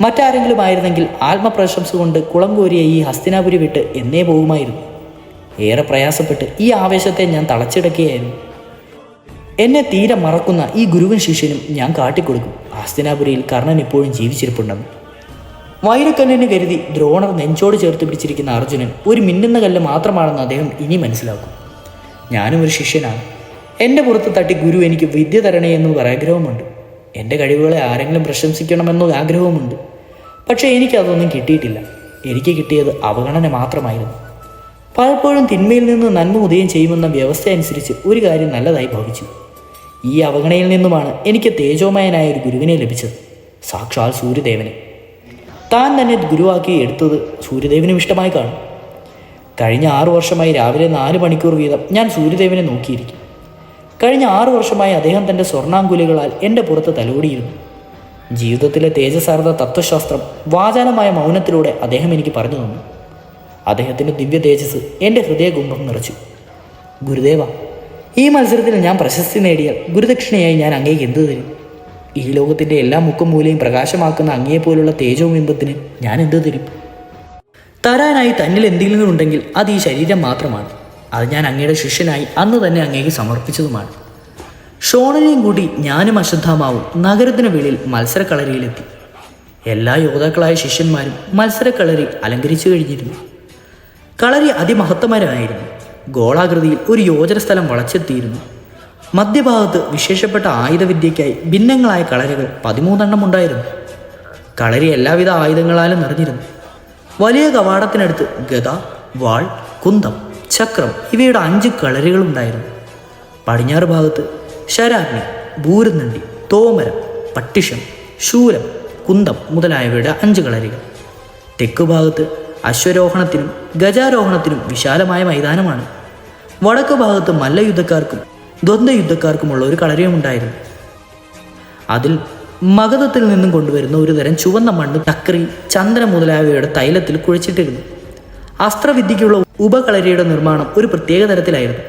മറ്റാരെങ്കിലും ആയിരുന്നെങ്കിൽ ആത്മപ്രശംസ കൊണ്ട് കുളം കോരിയ ഈ ഹസ്തിനാപുരി വിട്ട് എന്നേ പോകുമായിരുന്നു. ഏറെ പ്രയാസപ്പെട്ട് ഈ ആവേശത്തെ ഞാൻ തളച്ചിടക്കുകയായിരുന്നു. എന്നെ തീരെ മറക്കുന്ന ഈ ഗുരുവൻ ശിഷ്യനും ഞാൻ കാട്ടിക്കൊടുക്കും. ആസ്തിനാപുരിയിൽ കർണൻ ഇപ്പോഴും ജീവിച്ചിരിപ്പുണ്ടെന്ന്. വൈരക്കല്ലിന് കരുതി ദ്രോണർ നെഞ്ചോട് ചേർത്ത് പിടിച്ചിരിക്കുന്ന അർജുനൻ ഒരു മിന്നുന്ന കല്ല് മാത്രമാണെന്ന് അദ്ദേഹം ഇനി മനസ്സിലാക്കും. ഞാനും ഒരു ശിഷ്യനാണ്. എന്റെ പുറത്ത് തട്ടി ഗുരു എനിക്ക് വിദ്യ തരണേ എന്നൊരു ആഗ്രഹമുണ്ട് എന്റെ കഴിവുകളെ ആരെങ്കിലും പ്രശംസിക്കണമെന്നോ ആഗ്രഹവുമുണ്ട്. പക്ഷേ എനിക്കതൊന്നും കിട്ടിയിട്ടില്ല. എനിക്ക് കിട്ടിയത് അവഗണന മാത്രമായിരുന്നു. പലപ്പോഴും തിന്മയിൽ നിന്ന് നന്മ ഉദയം ചെയ്യുമെന്ന വ്യവസ്ഥ അനുസരിച്ച് ഒരു കാര്യം നല്ലതായി ഭവിച്ചു. ഈ അവഗണയിൽ നിന്നുമാണ് എനിക്ക് തേജോമയനായ ഒരു ഗുരുവിനെ ലഭിച്ചത്. സാക്ഷാൽ സൂര്യദേവനെ. താൻ തന്നെ ഗുരുവാക്കി എടുത്തത് സൂര്യദേവനും ഇഷ്ടമായി കാണും. കഴിഞ്ഞ ആറു വർഷമായി രാവിലെ നാല് മണിക്കൂർ വീതം ഞാൻ സൂര്യദേവനെ നോക്കിയിരിക്കും. കഴിഞ്ഞ ആറു വർഷമായി അദ്ദേഹം തന്റെ സ്വർണാങ്കുലികളാൽ എന്റെ പുറത്ത് തലോടിയിരുന്നു. ജീവിതത്തിലെ തേജസാർദ്ധ തത്വശാസ്ത്രം വാചാലമായ മൗനത്തിലൂടെ അദ്ദേഹം എനിക്ക് പറഞ്ഞു തന്നു. അദ്ദേഹത്തിന്റെ ദിവ്യ തേജസ് എന്റെ ഹൃദയകുംഭം നിറച്ചു. ഗുരുദേവ ഈ മത്സരത്തിൽ ഞാൻ പ്രശസ്തി നേടിയാൽ ഗുരുദക്ഷിണയായി ഞാൻ അങ്ങേക്ക് എന്തു തരും? ഈ ലോകത്തിന്റെ എല്ലാ മുക്കും മൂലയും പ്രകാശമാക്കുന്ന അങ്ങയെപ്പോലുള്ള തേജോബിംബത്തിന് ഞാൻ എന്തു തരും? തരാനായി തന്നിൽ എന്തെങ്കിലും ഉണ്ടെങ്കിൽ അത് ഈ ശരീരം മാത്രമാണ്. അത് ഞാൻ അങ്ങയുടെ ശിഷ്യനായി അന്ന് തന്നെ അങ്ങേക്ക് സമർപ്പിച്ചതുമാണ്. ഷോണനെയും കൂടി ഞാനും അശ്വത്ഥാമാവും നഗരത്തിന് വെളിയിൽ മത്സരക്കളരിയിലെത്തി. എല്ലാ യോദ്ധാക്കളായ ശിഷ്യന്മാരും മത്സരക്കളരി അലങ്കരിച്ചു കഴിഞ്ഞിരുന്നു. കളരി അതിമഹത്തമരമായിരുന്നു ഗോളാകൃതിയിൽ ഒരു യോജന സ്ഥലം വളച്ചെത്തിയിരുന്നു. മധ്യഭാഗത്ത് വിശേഷപ്പെട്ട ആയുധവിദ്യയ്ക്കായി ഭിന്നങ്ങളായ കളരികൾ പതിമൂന്നെണ്ണം ഉണ്ടായിരുന്നു. കളരി എല്ലാവിധ ആയുധങ്ങളാലും നിറഞ്ഞിരുന്നു. വലിയ കവാടത്തിനടുത്ത് ഗത വാൾ കുന്തം ചക്രം ഇവയുടെ അഞ്ച് കളരികളുണ്ടായിരുന്നു. പടിഞ്ഞാറ് ഭാഗത്ത് ശരാഗ്നി ഭൂരനണ്ടി തോമരം പട്ടിഷം ശൂലം കുന്തം മുതലായവയുടെ അഞ്ച് കളരികൾ. തെക്കു ഭാഗത്ത് അശ്വരോഹണത്തിനും ഗജാരോഹണത്തിനും വിശാലമായ മൈതാനമാണ്. വടക്ക് ഭാഗത്ത് മല്ലയുദ്ധക്കാർക്കും ദ്വന്ദ്വയുദ്ധക്കാർക്കുമുള്ള ഒരു കളരിയുമുണ്ടായിരുന്നു അതിൽ മഗധത്തിൽ നിന്നും കൊണ്ടുവരുന്ന ഒരു തരം ചുവന്ന മണ്ണ് തക്രി ചന്ദ്ര മുതലായവയുടെ തൈലത്തിൽ കുഴിച്ചിട്ടിരുന്നു. അസ്ത്രവിദ്യയ്ക്കുള്ള ഉപകളരിയുടെ നിർമ്മാണം ഒരു പ്രത്യേക തരത്തിലായിരുന്നു.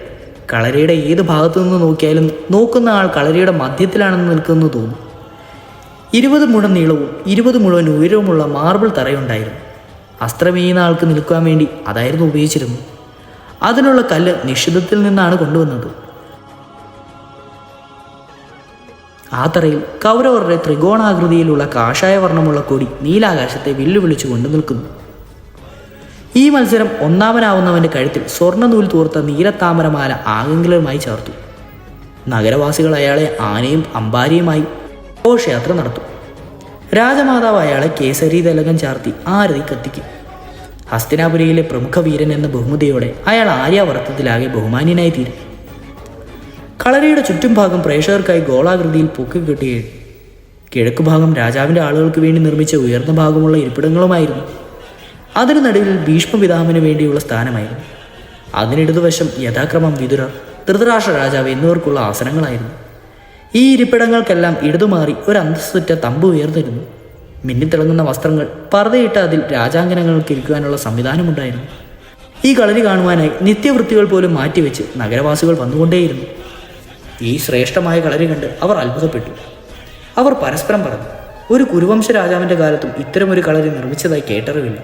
കളരിയുടെ ഏത് ഭാഗത്തു നിന്ന് നോക്കിയാലും നോക്കുന്ന ആൾ കളരിയുടെ മധ്യത്തിലാണെന്ന് നിൽക്കുന്നു തോന്നും. ഇരുപത് മുഴം നീളവും ഇരുപത് മുഴുവൻ ഉയരവുമുള്ള മാർബിൾ തറയുണ്ടായിരുന്നു. അസ്ത്രമെയ്യുന്ന ആൾക്ക് നിൽക്കുവാൻ വേണ്ടി അതായിരുന്നു ഉപയോഗിച്ചിരുന്നത്. അതിനുള്ള കല്ല് നിഷിദ്ധത്തിൽ നിന്നാണ് കൊണ്ടുവന്നത്. ആ തറയിൽ കൗരവരുടെ ത്രികോണാകൃതിയിലുള്ള കാഷായ വർണമുള്ള കൊടി നീലാകാശത്തെ വെല്ലുവിളിച്ചുകൊണ്ട് നിൽക്കുന്നു. ഈ മത്സരം ഒന്നാമനാവുന്നവന്റെ കഴുത്തിൽ സ്വർണനൂൽ തൂർത്ത നീലത്താമരമാല ആകെങ്കിലുമായി ചേർത്തു. നഗരവാസികൾ അയാളെ ആനയും അമ്പാരിയുമായി ഘോഷയാത്ര നടത്തും. രാജമാതാവ് അയാളെ കേസരി തലകം ചാർത്തി ആരതി കത്തിക്കും. ഹസ്തിനാപുരിയിലെ പ്രമുഖ വീരൻ എന്ന ബഹുമതിയോടെ അയാൾ ആര്യാവർത്തത്തിലാകെ ബഹുമാന്യനായി തീരും. കളരിയുടെ ചുറ്റും ഭാഗം പ്രേക്ഷകർക്കായി ഗോളാകൃതിയിൽ പൊക്കി കെട്ടി കിഴക്ക് ഭാഗം രാജാവിന്റെ ആളുകൾക്ക് വേണ്ടി നിർമ്മിച്ച ഉയർന്ന ഭാഗമുള്ള ഇരിപ്പിടങ്ങളുമായിരുന്നു. അതിനു നടുവിൽ ഭീഷ്മപിതാവിന് വേണ്ടിയുള്ള സ്ഥാനമായിരുന്നു. അതിനിടതുവശം യഥാക്രമം വിതുര ധൃതരാഷ്ട്ര രാജാവ് എന്നിവർക്കുള്ള ആസനങ്ങളായിരുന്നു. ഈ ഇരിപ്പിടങ്ങൾക്കെല്ലാം ഇടതുമാറി ഒരു അന്തസ്സുറ്റ തമ്പ് ഉയർന്നിരുന്നു. മിന്നിത്തിളങ്ങുന്ന വസ്ത്രങ്ങൾ പർദ്ദയിട്ട് അതിൽ രാജാങ്കനങ്ങൾക്ക് ഇരിക്കുവാനുള്ള സംവിധാനമുണ്ടായിരുന്നു. ഈ കളരി കാണുവാനായി നിത്യവൃത്തികൾ പോലും മാറ്റിവെച്ച് നഗരവാസികൾ വന്നുകൊണ്ടേയിരുന്നു. ഈ ശ്രേഷ്ഠമായ കളരി കണ്ട് അവർ അത്ഭുതപ്പെട്ടു. അവർ പരസ്പരം പറഞ്ഞു ഒരു കുരുവംശ രാജാവിന്റെ കാലത്തും ഇത്തരമൊരു കളരി നിർമ്മിച്ചതായി കേട്ടറിവില്ല.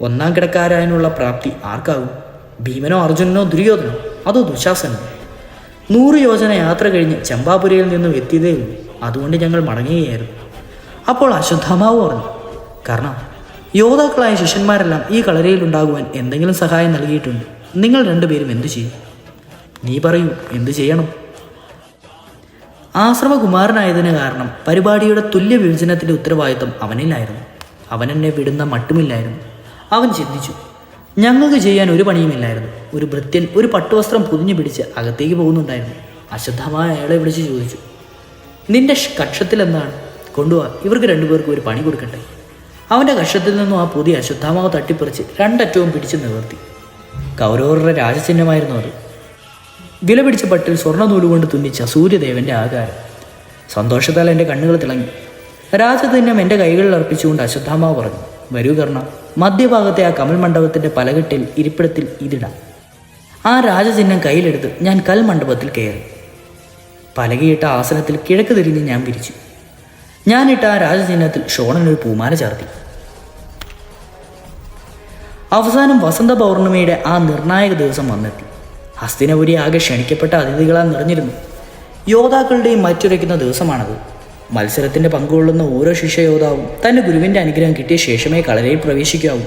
ഒന്നാം കിടക്കാരായനുള്ള പ്രാപ്തി ആർക്കാകും? ഭീമനോ അർജുനനോ ദുര്യോധനോ? അതോ ദുശാസനോ? നൂറ് യോജന യാത്ര കഴിഞ്ഞ് ചമ്പാപുരയിൽ നിന്നും എത്തിയതേ ഉള്ളൂ. അതുകൊണ്ട് ഞങ്ങൾ മടങ്ങുകയായിരുന്നു. അപ്പോൾ അശ്വത്ഥാമാവ് പറഞ്ഞു കാരണം യോദ്ധാക്കളായ ശിഷ്യന്മാരെല്ലാം ഈ കളരിയിൽ ഉണ്ടാകുവാൻ എന്തെങ്കിലും സഹായം നൽകിയിട്ടുണ്ട്. നിങ്ങൾ രണ്ടുപേരും എന്തു ചെയ്യും? നീ പറയൂ എന്തു ചെയ്യണം? ആശ്രമകുമാരനായതിന് കാരണം പരിപാടിയുടെ തുല്യ വിഭജനത്തിന്റെ ഉത്തരവാദിത്വം അവനിലായിരുന്നു. അവൻ എന്നെ വിടുന്ന മട്ടുമില്ലായിരുന്നു. അവൻ ചിന്തിച്ചു ഞങ്ങൾക്ക് ചെയ്യാൻ ഒരു പണിയുമില്ലായിരുന്നു ഒരു ഭൃത്യൻ ഒരു പട്ടുവസ്ത്രം പൊതിഞ്ഞു പിടിച്ച് അകത്തേക്ക് പോകുന്നുണ്ടായിരുന്നു. അശ്രദ്ധമായ അയാളെ വിളിച്ച് ചോദിച്ചു നിന്റെ കക്ഷത്തിൽ എന്താണ്? കൊണ്ടുപോവാ ഇവർക്ക് രണ്ടുപേർക്കും ഒരു പണി കൊടുക്കട്ടെ. അവന്റെ കക്ഷത്തിൽ നിന്നും ആ പുതിയ അശ്വത്ഥാമാവ് തട്ടിപ്പറിച്ച് രണ്ടറ്റവും പിടിച്ച് നിവർത്തി. കൗരവരുടെ രാജചിഹ്നമായിരുന്നു അത്. വില പിടിച്ച പട്ടിൽ സ്വർണ നൂലുകൊണ്ട് തുന്നിച്ച സൂര്യദേവന്റെ ആകാരം. സന്തോഷത്താൽ എന്റെ കണ്ണുകൾ തിളങ്ങി. രാജതിന്നം എന്റെ കൈകളിൽ അർപ്പിച്ചുകൊണ്ട് അശ്വത്ഥാമാവ് പറഞ്ഞു വരൂ കർണ മധ്യഭാഗത്തെ ആ കമൽ മണ്ഡപത്തിന്റെ പലകെട്ടിൽ ഇരിപ്പിടത്തിൽ ഇതിടാം. ആ രാജചിഹ്നം കയ്യിലെടുത്ത് ഞാൻ കൽ മണ്ഡപത്തിൽ കയറി. പലകയിട്ട ആസനത്തിൽ കിഴക്ക് തിരിഞ്ഞ് ഞാൻ പിരിച്ചു ഞാനിട്ട ആ രാജചിഹ്നത്തിൽ ഷോണനൊരു പൂമാല ചാർത്തി. അവസാനം വസന്ത പൗർണമിയുടെ ആ നിർണായക ദിവസം വന്നെത്തി. ഹസ്തിനപുരി ആകെ ക്ഷണിക്കപ്പെട്ട അതിഥികളാൽ നിറഞ്ഞിരുന്നു. യോദ്ധാക്കളുടെയും മറ്റുരയ്ക്കുന്ന ദിവസമാണത്. മത്സരത്തിന്റെ പങ്കുകൊള്ളുന്ന ഓരോ ശിഷ്യയോദ്ധാവും തന്റെ ഗുരുവിന്റെ അനുഗ്രഹം കിട്ടിയ ശേഷമേ കളരയിൽ പ്രവേശിക്കാവൂ.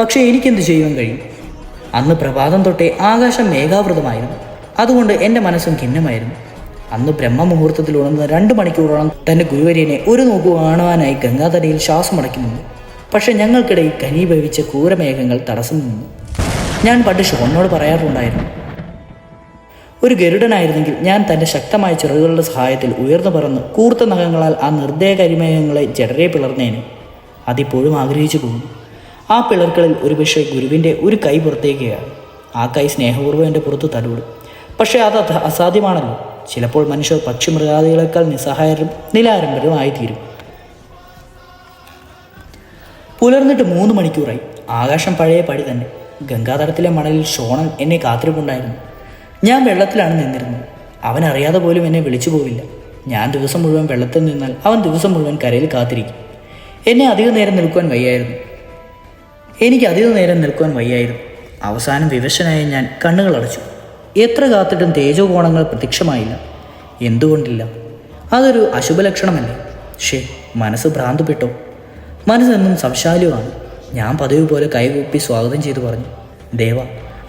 പക്ഷേ എനിക്കെന്ത് ചെയ്യുവാൻ കഴിയും? അന്ന് പ്രഭാതം തൊട്ടേ ആകാശം മേഘാവൃതമായിരുന്നു. അതുകൊണ്ട് എന്റെ മനസ്സും ഖിന്നമായിരുന്നു. അന്ന് ബ്രഹ്മമുഹൂർത്തത്തിൽ ഉണർന്ന് രണ്ട് മണിക്കൂറോളം തന്റെ ഗുരുവര്യനെ ഒരു നോക്കു കാണുവാനായി ഗംഗാതടയിൽ ശ്വാസമടക്കി നിന്നു. പക്ഷെ ഞങ്ങൾക്കിടയിൽ ഘനീഭവിച്ച ക്രൂരമേഘങ്ങൾ തടസ്സം നിന്നു. ഞാൻ പണ്ട് ഷോണിനോട് പറയാറുണ്ടായിരുന്നു ഒരു ഗരുഡനായിരുന്നെങ്കിൽ ഞാൻ തന്റെ ശക്തമായ ചിറകുകളുടെ സഹായത്തിൽ ഉയർന്നു പറന്ന് കൂർത്ത നഖങ്ങളാൽ ആ നിർദ്ദയ കരിമേഘങ്ങളെ ജഡരെ പിളർന്നേന്. അതിപ്പോഴും ആഗ്രഹിച്ചു പോകുന്നു. ആ പിളർക്കളിൽ ഒരുപക്ഷെ ഗുരുവിന്റെ ഒരു കൈ പുറത്തേക്കാണ്. ആ കൈ സ്നേഹപൂർവം എന്റെ പുറത്ത് തലോടും. പക്ഷേ അത് അസാധ്യമാണല്ലോ. ചിലപ്പോൾ മനുഷ്യർ പക്ഷിമൃഗാദികളെക്കാൾ നിസ്സഹായരും നിലാരംഭരും തീരും പുലർന്നിട്ട് മൂന്ന് മണിക്കൂറായി. ആകാശം പഴയ പടി തന്നെ. ഗംഗാതടത്തിലെ മണലിൽ ഷോണൻ എന്നെ കാത്തിരിപ്പുണ്ടായിരുന്നു. ഞാൻ വെള്ളത്തിലാണ് നിന്നിരുന്നത്. അവൻ അറിയാതെ പോലും എന്നെ വിളിച്ചു പോവില്ല. ഞാൻ ദിവസം മുഴുവൻ വെള്ളത്തിൽ നിന്നാൽ അവൻ ദിവസം മുഴുവൻ കരയിൽ കാത്തിരിക്കും. എന്നെ അധിക നേരം നിൽക്കുവാൻ വയ്യായിരുന്നു. എനിക്ക് അധിക നേരം നിൽക്കുവാൻ വയ്യായിരുന്നു. അവസാനം വിവശനായ ഞാൻ കണ്ണുകൾ അടച്ചു. എത്ര കാത്തിട്ടും തേജോ കോണങ്ങൾ പ്രത്യക്ഷമായില്ല. എന്തുകൊണ്ടില്ല? അതൊരു അശുഭലക്ഷണമല്ലേ ഷേ മനസ്സ് ഭ്രാന്തുപെട്ടോ മനസ്സെന്നും സംശാലുവാണ്. ഞാൻ പതിവ് പോലെ കൈകൂപ്പി സ്വാഗതം ചെയ്തു പറഞ്ഞു. ദേവ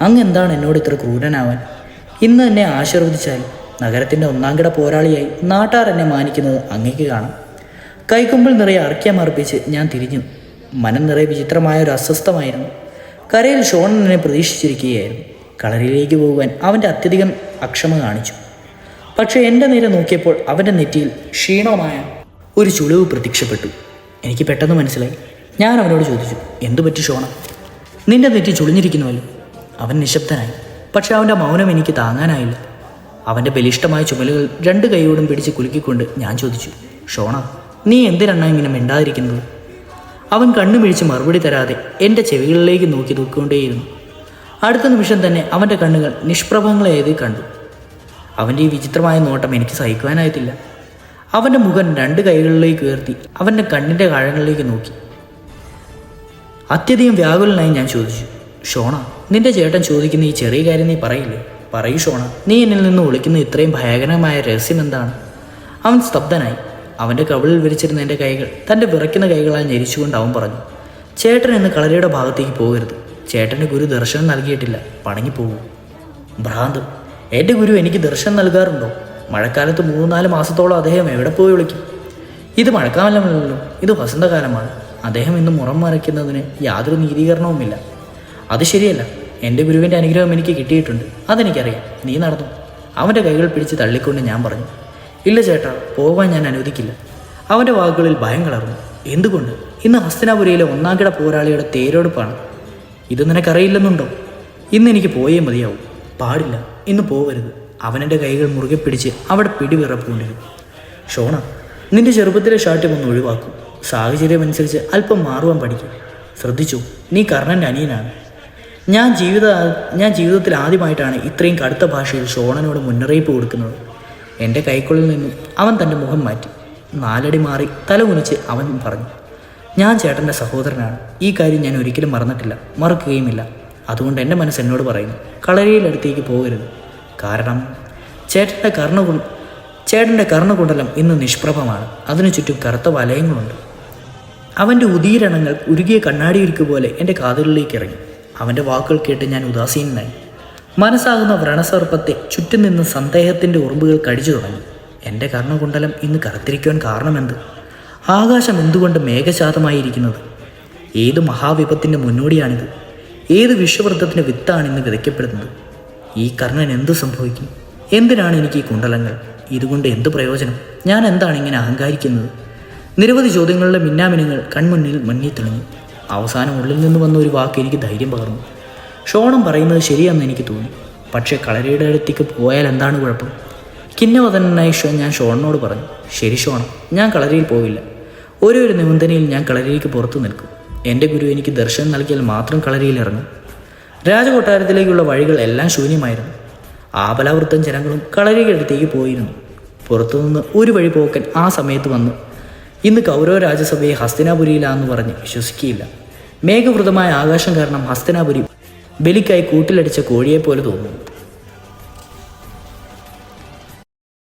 അങ്ങ് എന്താണ് എന്നോട് ഇത്ര ക്രൂരനാവാൻ? ഇന്ന് എന്നെ ആശീർവദിച്ചാൽ നഗരത്തിന്റെ ഒന്നാംകിട പോരാളിയായി നാട്ടാർ എന്നെ മാനിക്കുന്നത് അങ്ങേക്ക് കാണാം. കൈക്കുമ്പിൾ നിറയെ അർക്യമർപ്പിച്ച് ഞാൻ തിരിഞ്ഞു. മനം നിറയെ വിചിത്രമായ ഒരു അസ്വസ്ഥമായിരുന്നു. കരയിൽ ഷോൺ എന്നെ പ്രതീക്ഷിച്ചിരിക്കുകയായിരുന്നു. കളരിയിലേക്ക് പോകുവാൻ അവന്റെ അത്യധികം അക്ഷമ കാണിച്ചു. പക്ഷേ എന്റെ നേരെ നോക്കിയപ്പോൾ അവന്റെ നെറ്റിയിൽ ക്ഷീണമായ ഒരു ചുളിവ് പ്രത്യക്ഷപ്പെട്ടു. എനിക്ക് പെട്ടെന്ന് മനസ്സിലായി. ഞാൻ അവനോട് ചോദിച്ചു എന്തു പറ്റി ഷോണ? നിന്റെ നെറ്റി ചുളിഞ്ഞിരിക്കുന്നുവല്ലോ. അവൻ നിശബ്ദനായി പക്ഷെ അവന്റെ മൗനം എനിക്ക് താങ്ങാനായില്ല. അവന്റെ ബലിഷ്ടമായ ചുമലുകൾ രണ്ട് കൈയോടും പിടിച്ച് കുലുക്കിക്കൊണ്ട് ഞാൻ ചോദിച്ചു ഷോണ നീ എന്തിനാണ് ഇങ്ങനെ മിണ്ടാതിരിക്കുന്നത്? അവൻ കണ്ണുമിഴിച്ച് മറുപടി തരാതെ എന്റെ ചെവികളിലേക്ക് നോക്കി നോക്കിക്കൊണ്ടേയിരുന്നു. അടുത്ത നിമിഷം തന്നെ അവന്റെ കണ്ണുകൾ നിഷ്പ്രഭങ്ങളേത് കണ്ടു. അവന്റെ ഈ വിചിത്രമായ നോട്ടം എനിക്ക് സഹിക്കുവാനായിട്ടില്ല. അവന്റെ മുഖം രണ്ട് കൈകളിലേക്ക് ഉയർത്തി അവന്റെ കണ്ണിന്റെ കാഴങ്ങളിലേക്ക് നോക്കി. അത്യധികം വ്യാകുലനായി ഞാൻ ചോദിച്ചു ഷോണ നിന്റെ ചേട്ടൻ ചോദിക്കുന്ന ഈ ചെറിയ കാര്യം നീ പറയില്ലേ? പറയൂ ഷോണ നീ എന്നിൽ നിന്ന് വിളിക്കുന്ന ഇത്രയും ഭയങ്കരമായ രഹസ്യം എന്താണ്? അവൻ സ്തബ്ധനായി അവന്റെ കവിളിൽ വിരിച്ചിരുന്ന എന്റെ കൈകൾ തന്റെ വിറയ്ക്കുന്ന കൈകളാൽ ഞെരിച്ചുകൊണ്ട് അവൻ പറഞ്ഞു ചേട്ടൻ ഇന്ന് കളരിയുടെ ഭാഗത്തേക്ക് പോകരുത്. ചേട്ടന് ഗുരു ദർശനം നൽകിയിട്ടില്ല. പണങ്ങി പോകൂ. ഭ്രാന്ത് എന്റെ ഗുരു എനിക്ക് ദർശനം നൽകാറുണ്ടോ? മഴക്കാലത്ത് മൂന്ന് നാല് മാസത്തോളം അദ്ദേഹം എവിടെ പോയി വിളിക്കും ഇത് മഴക്കാലമല്ലല്ലോ ഇത് വസന്തകാലമാണ്. അദ്ദേഹം ഇന്ന് മുറം മറയ്ക്കുന്നതിന് യാതൊരു നീതീകരണവുമില്ല. അത് ശരിയല്ല. എന്റെ ഗുരുവിന്റെ അനുഗ്രഹം എനിക്ക് കിട്ടിയിട്ടുണ്ട്. അതെനിക്കറിയാം. നീ നടന്നു. അവന്റെ കൈകൾ പിടിച്ച് തള്ളിക്കൊണ്ട് ഞാൻ പറഞ്ഞു ഇല്ല ചേട്ടാ പോകാൻ ഞാൻ അനുവദിക്കില്ല. അവന്റെ വാക്കുകളിൽ ഭയം കളർന്നു എന്തുകൊണ്ട്? ഇന്ന് ഹസ്തനാപുരയിലെ ഒന്നാംകിട പോരാളിയുടെ തേരോടുപ്പാണ്. ഇത് നിനക്കറിയില്ലെന്നുണ്ടോ? ഇന്ന് എനിക്ക് പോയേ മതിയാവും. പാടില്ല. ഇന്ന് പോവരുത്. അവനെന്റെ കൈകൾ മുറുകെ പിടിച്ച് അവിടെ പിടിവിറപ്പുകൊണ്ടിരുന്നു. ഷോണ നിന്റെ ചെറുപ്പത്തിലെ ഷാട്ടിം ഒന്ന് ഒഴിവാക്കും. സാഹചര്യമനുസരിച്ച് അല്പം മാറുവാൻ പഠിക്കും. ശ്രദ്ധിച്ചു? നീ കർണന്റെ അനിയനാണ്. ഞാൻ ജീവിത ഞാൻ ജീവിതത്തിൽ ആദ്യമായിട്ടാണ് ഇത്രയും കടുത്ത ഭാഷയിൽ ഷോണനോട് മുന്നറിയിപ്പ് കൊടുക്കുന്നത്. എന്റെ കൈക്കുള്ളിൽ നിന്നും അവൻ തന്റെ മുഖം മാറ്റി. നാലടി മാറി തല കുനിച്ച് അവൻ പറഞ്ഞു ഞാൻ ചേട്ടന്റെ സഹോദരനാണ്. ഈ കാര്യം ഞാൻ ഒരിക്കലും മറന്നിട്ടില്ല മറക്കുകയുമില്ല. അതുകൊണ്ട് എന്റെ മനസ്സ് എന്നോട് പറയുന്നു കളരിയിലടുത്തേക്ക് പോകരുത്. കാരണം ചേട്ടന്റെ കർണകു ചേട്ടന്റെ കർണകുണ്ടലം ഇന്ന് നിഷ്പ്രഭമാണ്. അതിനു ചുറ്റും കറുത്ത വലയങ്ങളുണ്ട്. അവന്റെ ഉദീരണങ്ങൾ ഉരുകിയ കണ്ണാടിയിരിക്കു പോലെ എന്റെ കാതുകളിലേക്ക് ഇറങ്ങി. അവന്റെ വാക്കുകൾ കേട്ട് ഞാൻ ഉദാസീനനായി മനസ്സാകുന്ന വ്രണസർപ്പത്തെ ചുറ്റും നിന്ന് സന്ദേഹത്തിന്റെ ഉറുമ്പുകൾ കടിച്ചു തുടങ്ങി. എന്റെ കർണകുണ്ടലം ഇന്ന് കറുത്തിരിക്കുവാൻ കാരണമെന്ത്? ആകാശം എന്തുകൊണ്ട് മേഘശാതമായിരിക്കുന്നത് ഏത് മഹാവിപത്തിന്റെ മുന്നോടിയാണിത്? ഏത് വിശ്വവൃത്തത്തിന്റെ വിത്താണ് ഇന്ന് വിതയ്ക്കപ്പെടുന്നത്? ഈ കർണൻ എന്ത് സംഭവിക്കും? എന്തിനാണ് എനിക്ക് ഈ കുണ്ടലങ്ങൾ? ഇതുകൊണ്ട് എന്ത് പ്രയോജനം? ഞാൻ എന്താണ് ഇങ്ങനെ അഹങ്കാരിക്കുന്നത്? നിരവധി ചോദ്യങ്ങളുടെ മിന്നാമിനങ്ങൾ കൺമുന്നിൽ മുന്നിൽ തെളിഞ്ഞു. അവസാനം ഉള്ളിൽ നിന്ന് വന്ന ഒരു വാക്ക് എനിക്ക് ധൈര്യം പകർന്നു. ഷോണം പറയുന്നത് ശരിയാണെന്ന് എനിക്ക് തോന്നി. പക്ഷേ കളരിയുടെ അടുത്തേക്ക് പോയാൽ എന്താണ് കുഴപ്പം? കിന്നവതനായി ഞാൻ ഷോണിനോട് പറഞ്ഞു ശരി ഷോണം ഞാൻ കളരിയിൽ പോവില്ല. ഓരോ ഒരു നിബന്ധനയിൽ ഞാൻ കളരിയിലേക്ക് പുറത്തു നിൽക്കും. എന്റെ ഗുരു എനിക്ക് ദർശനം നൽകിയാൽ മാത്രം കളരിയിൽ ഇറങ്ങും. രാജകൊട്ടാരത്തിലേക്കുള്ള വഴികൾ എല്ലാം ശൂന്യമായിരുന്നു. ആപലാവൃത്തം ജനങ്ങളും കളരിയുടെ അടുത്തേക്ക് പോയിരുന്നു. പുറത്തുനിന്ന് ഒരു വഴി പോക്കൻ ആ സമയത്ത് വന്നു. ഇന്ന് കൗരവ രാജസഭയെ ഹസ്തിനാപുരിയിലാന്ന് പറഞ്ഞ് വിശ്വസിക്കുകയില്ല. മേഘവൃതമായ ആകാശം കാരണം ഹസ്തനാപുരി ബലിക്കായി കൂട്ടിലടിച്ച കോഴിയെപ്പോലെ തോന്നുന്നു.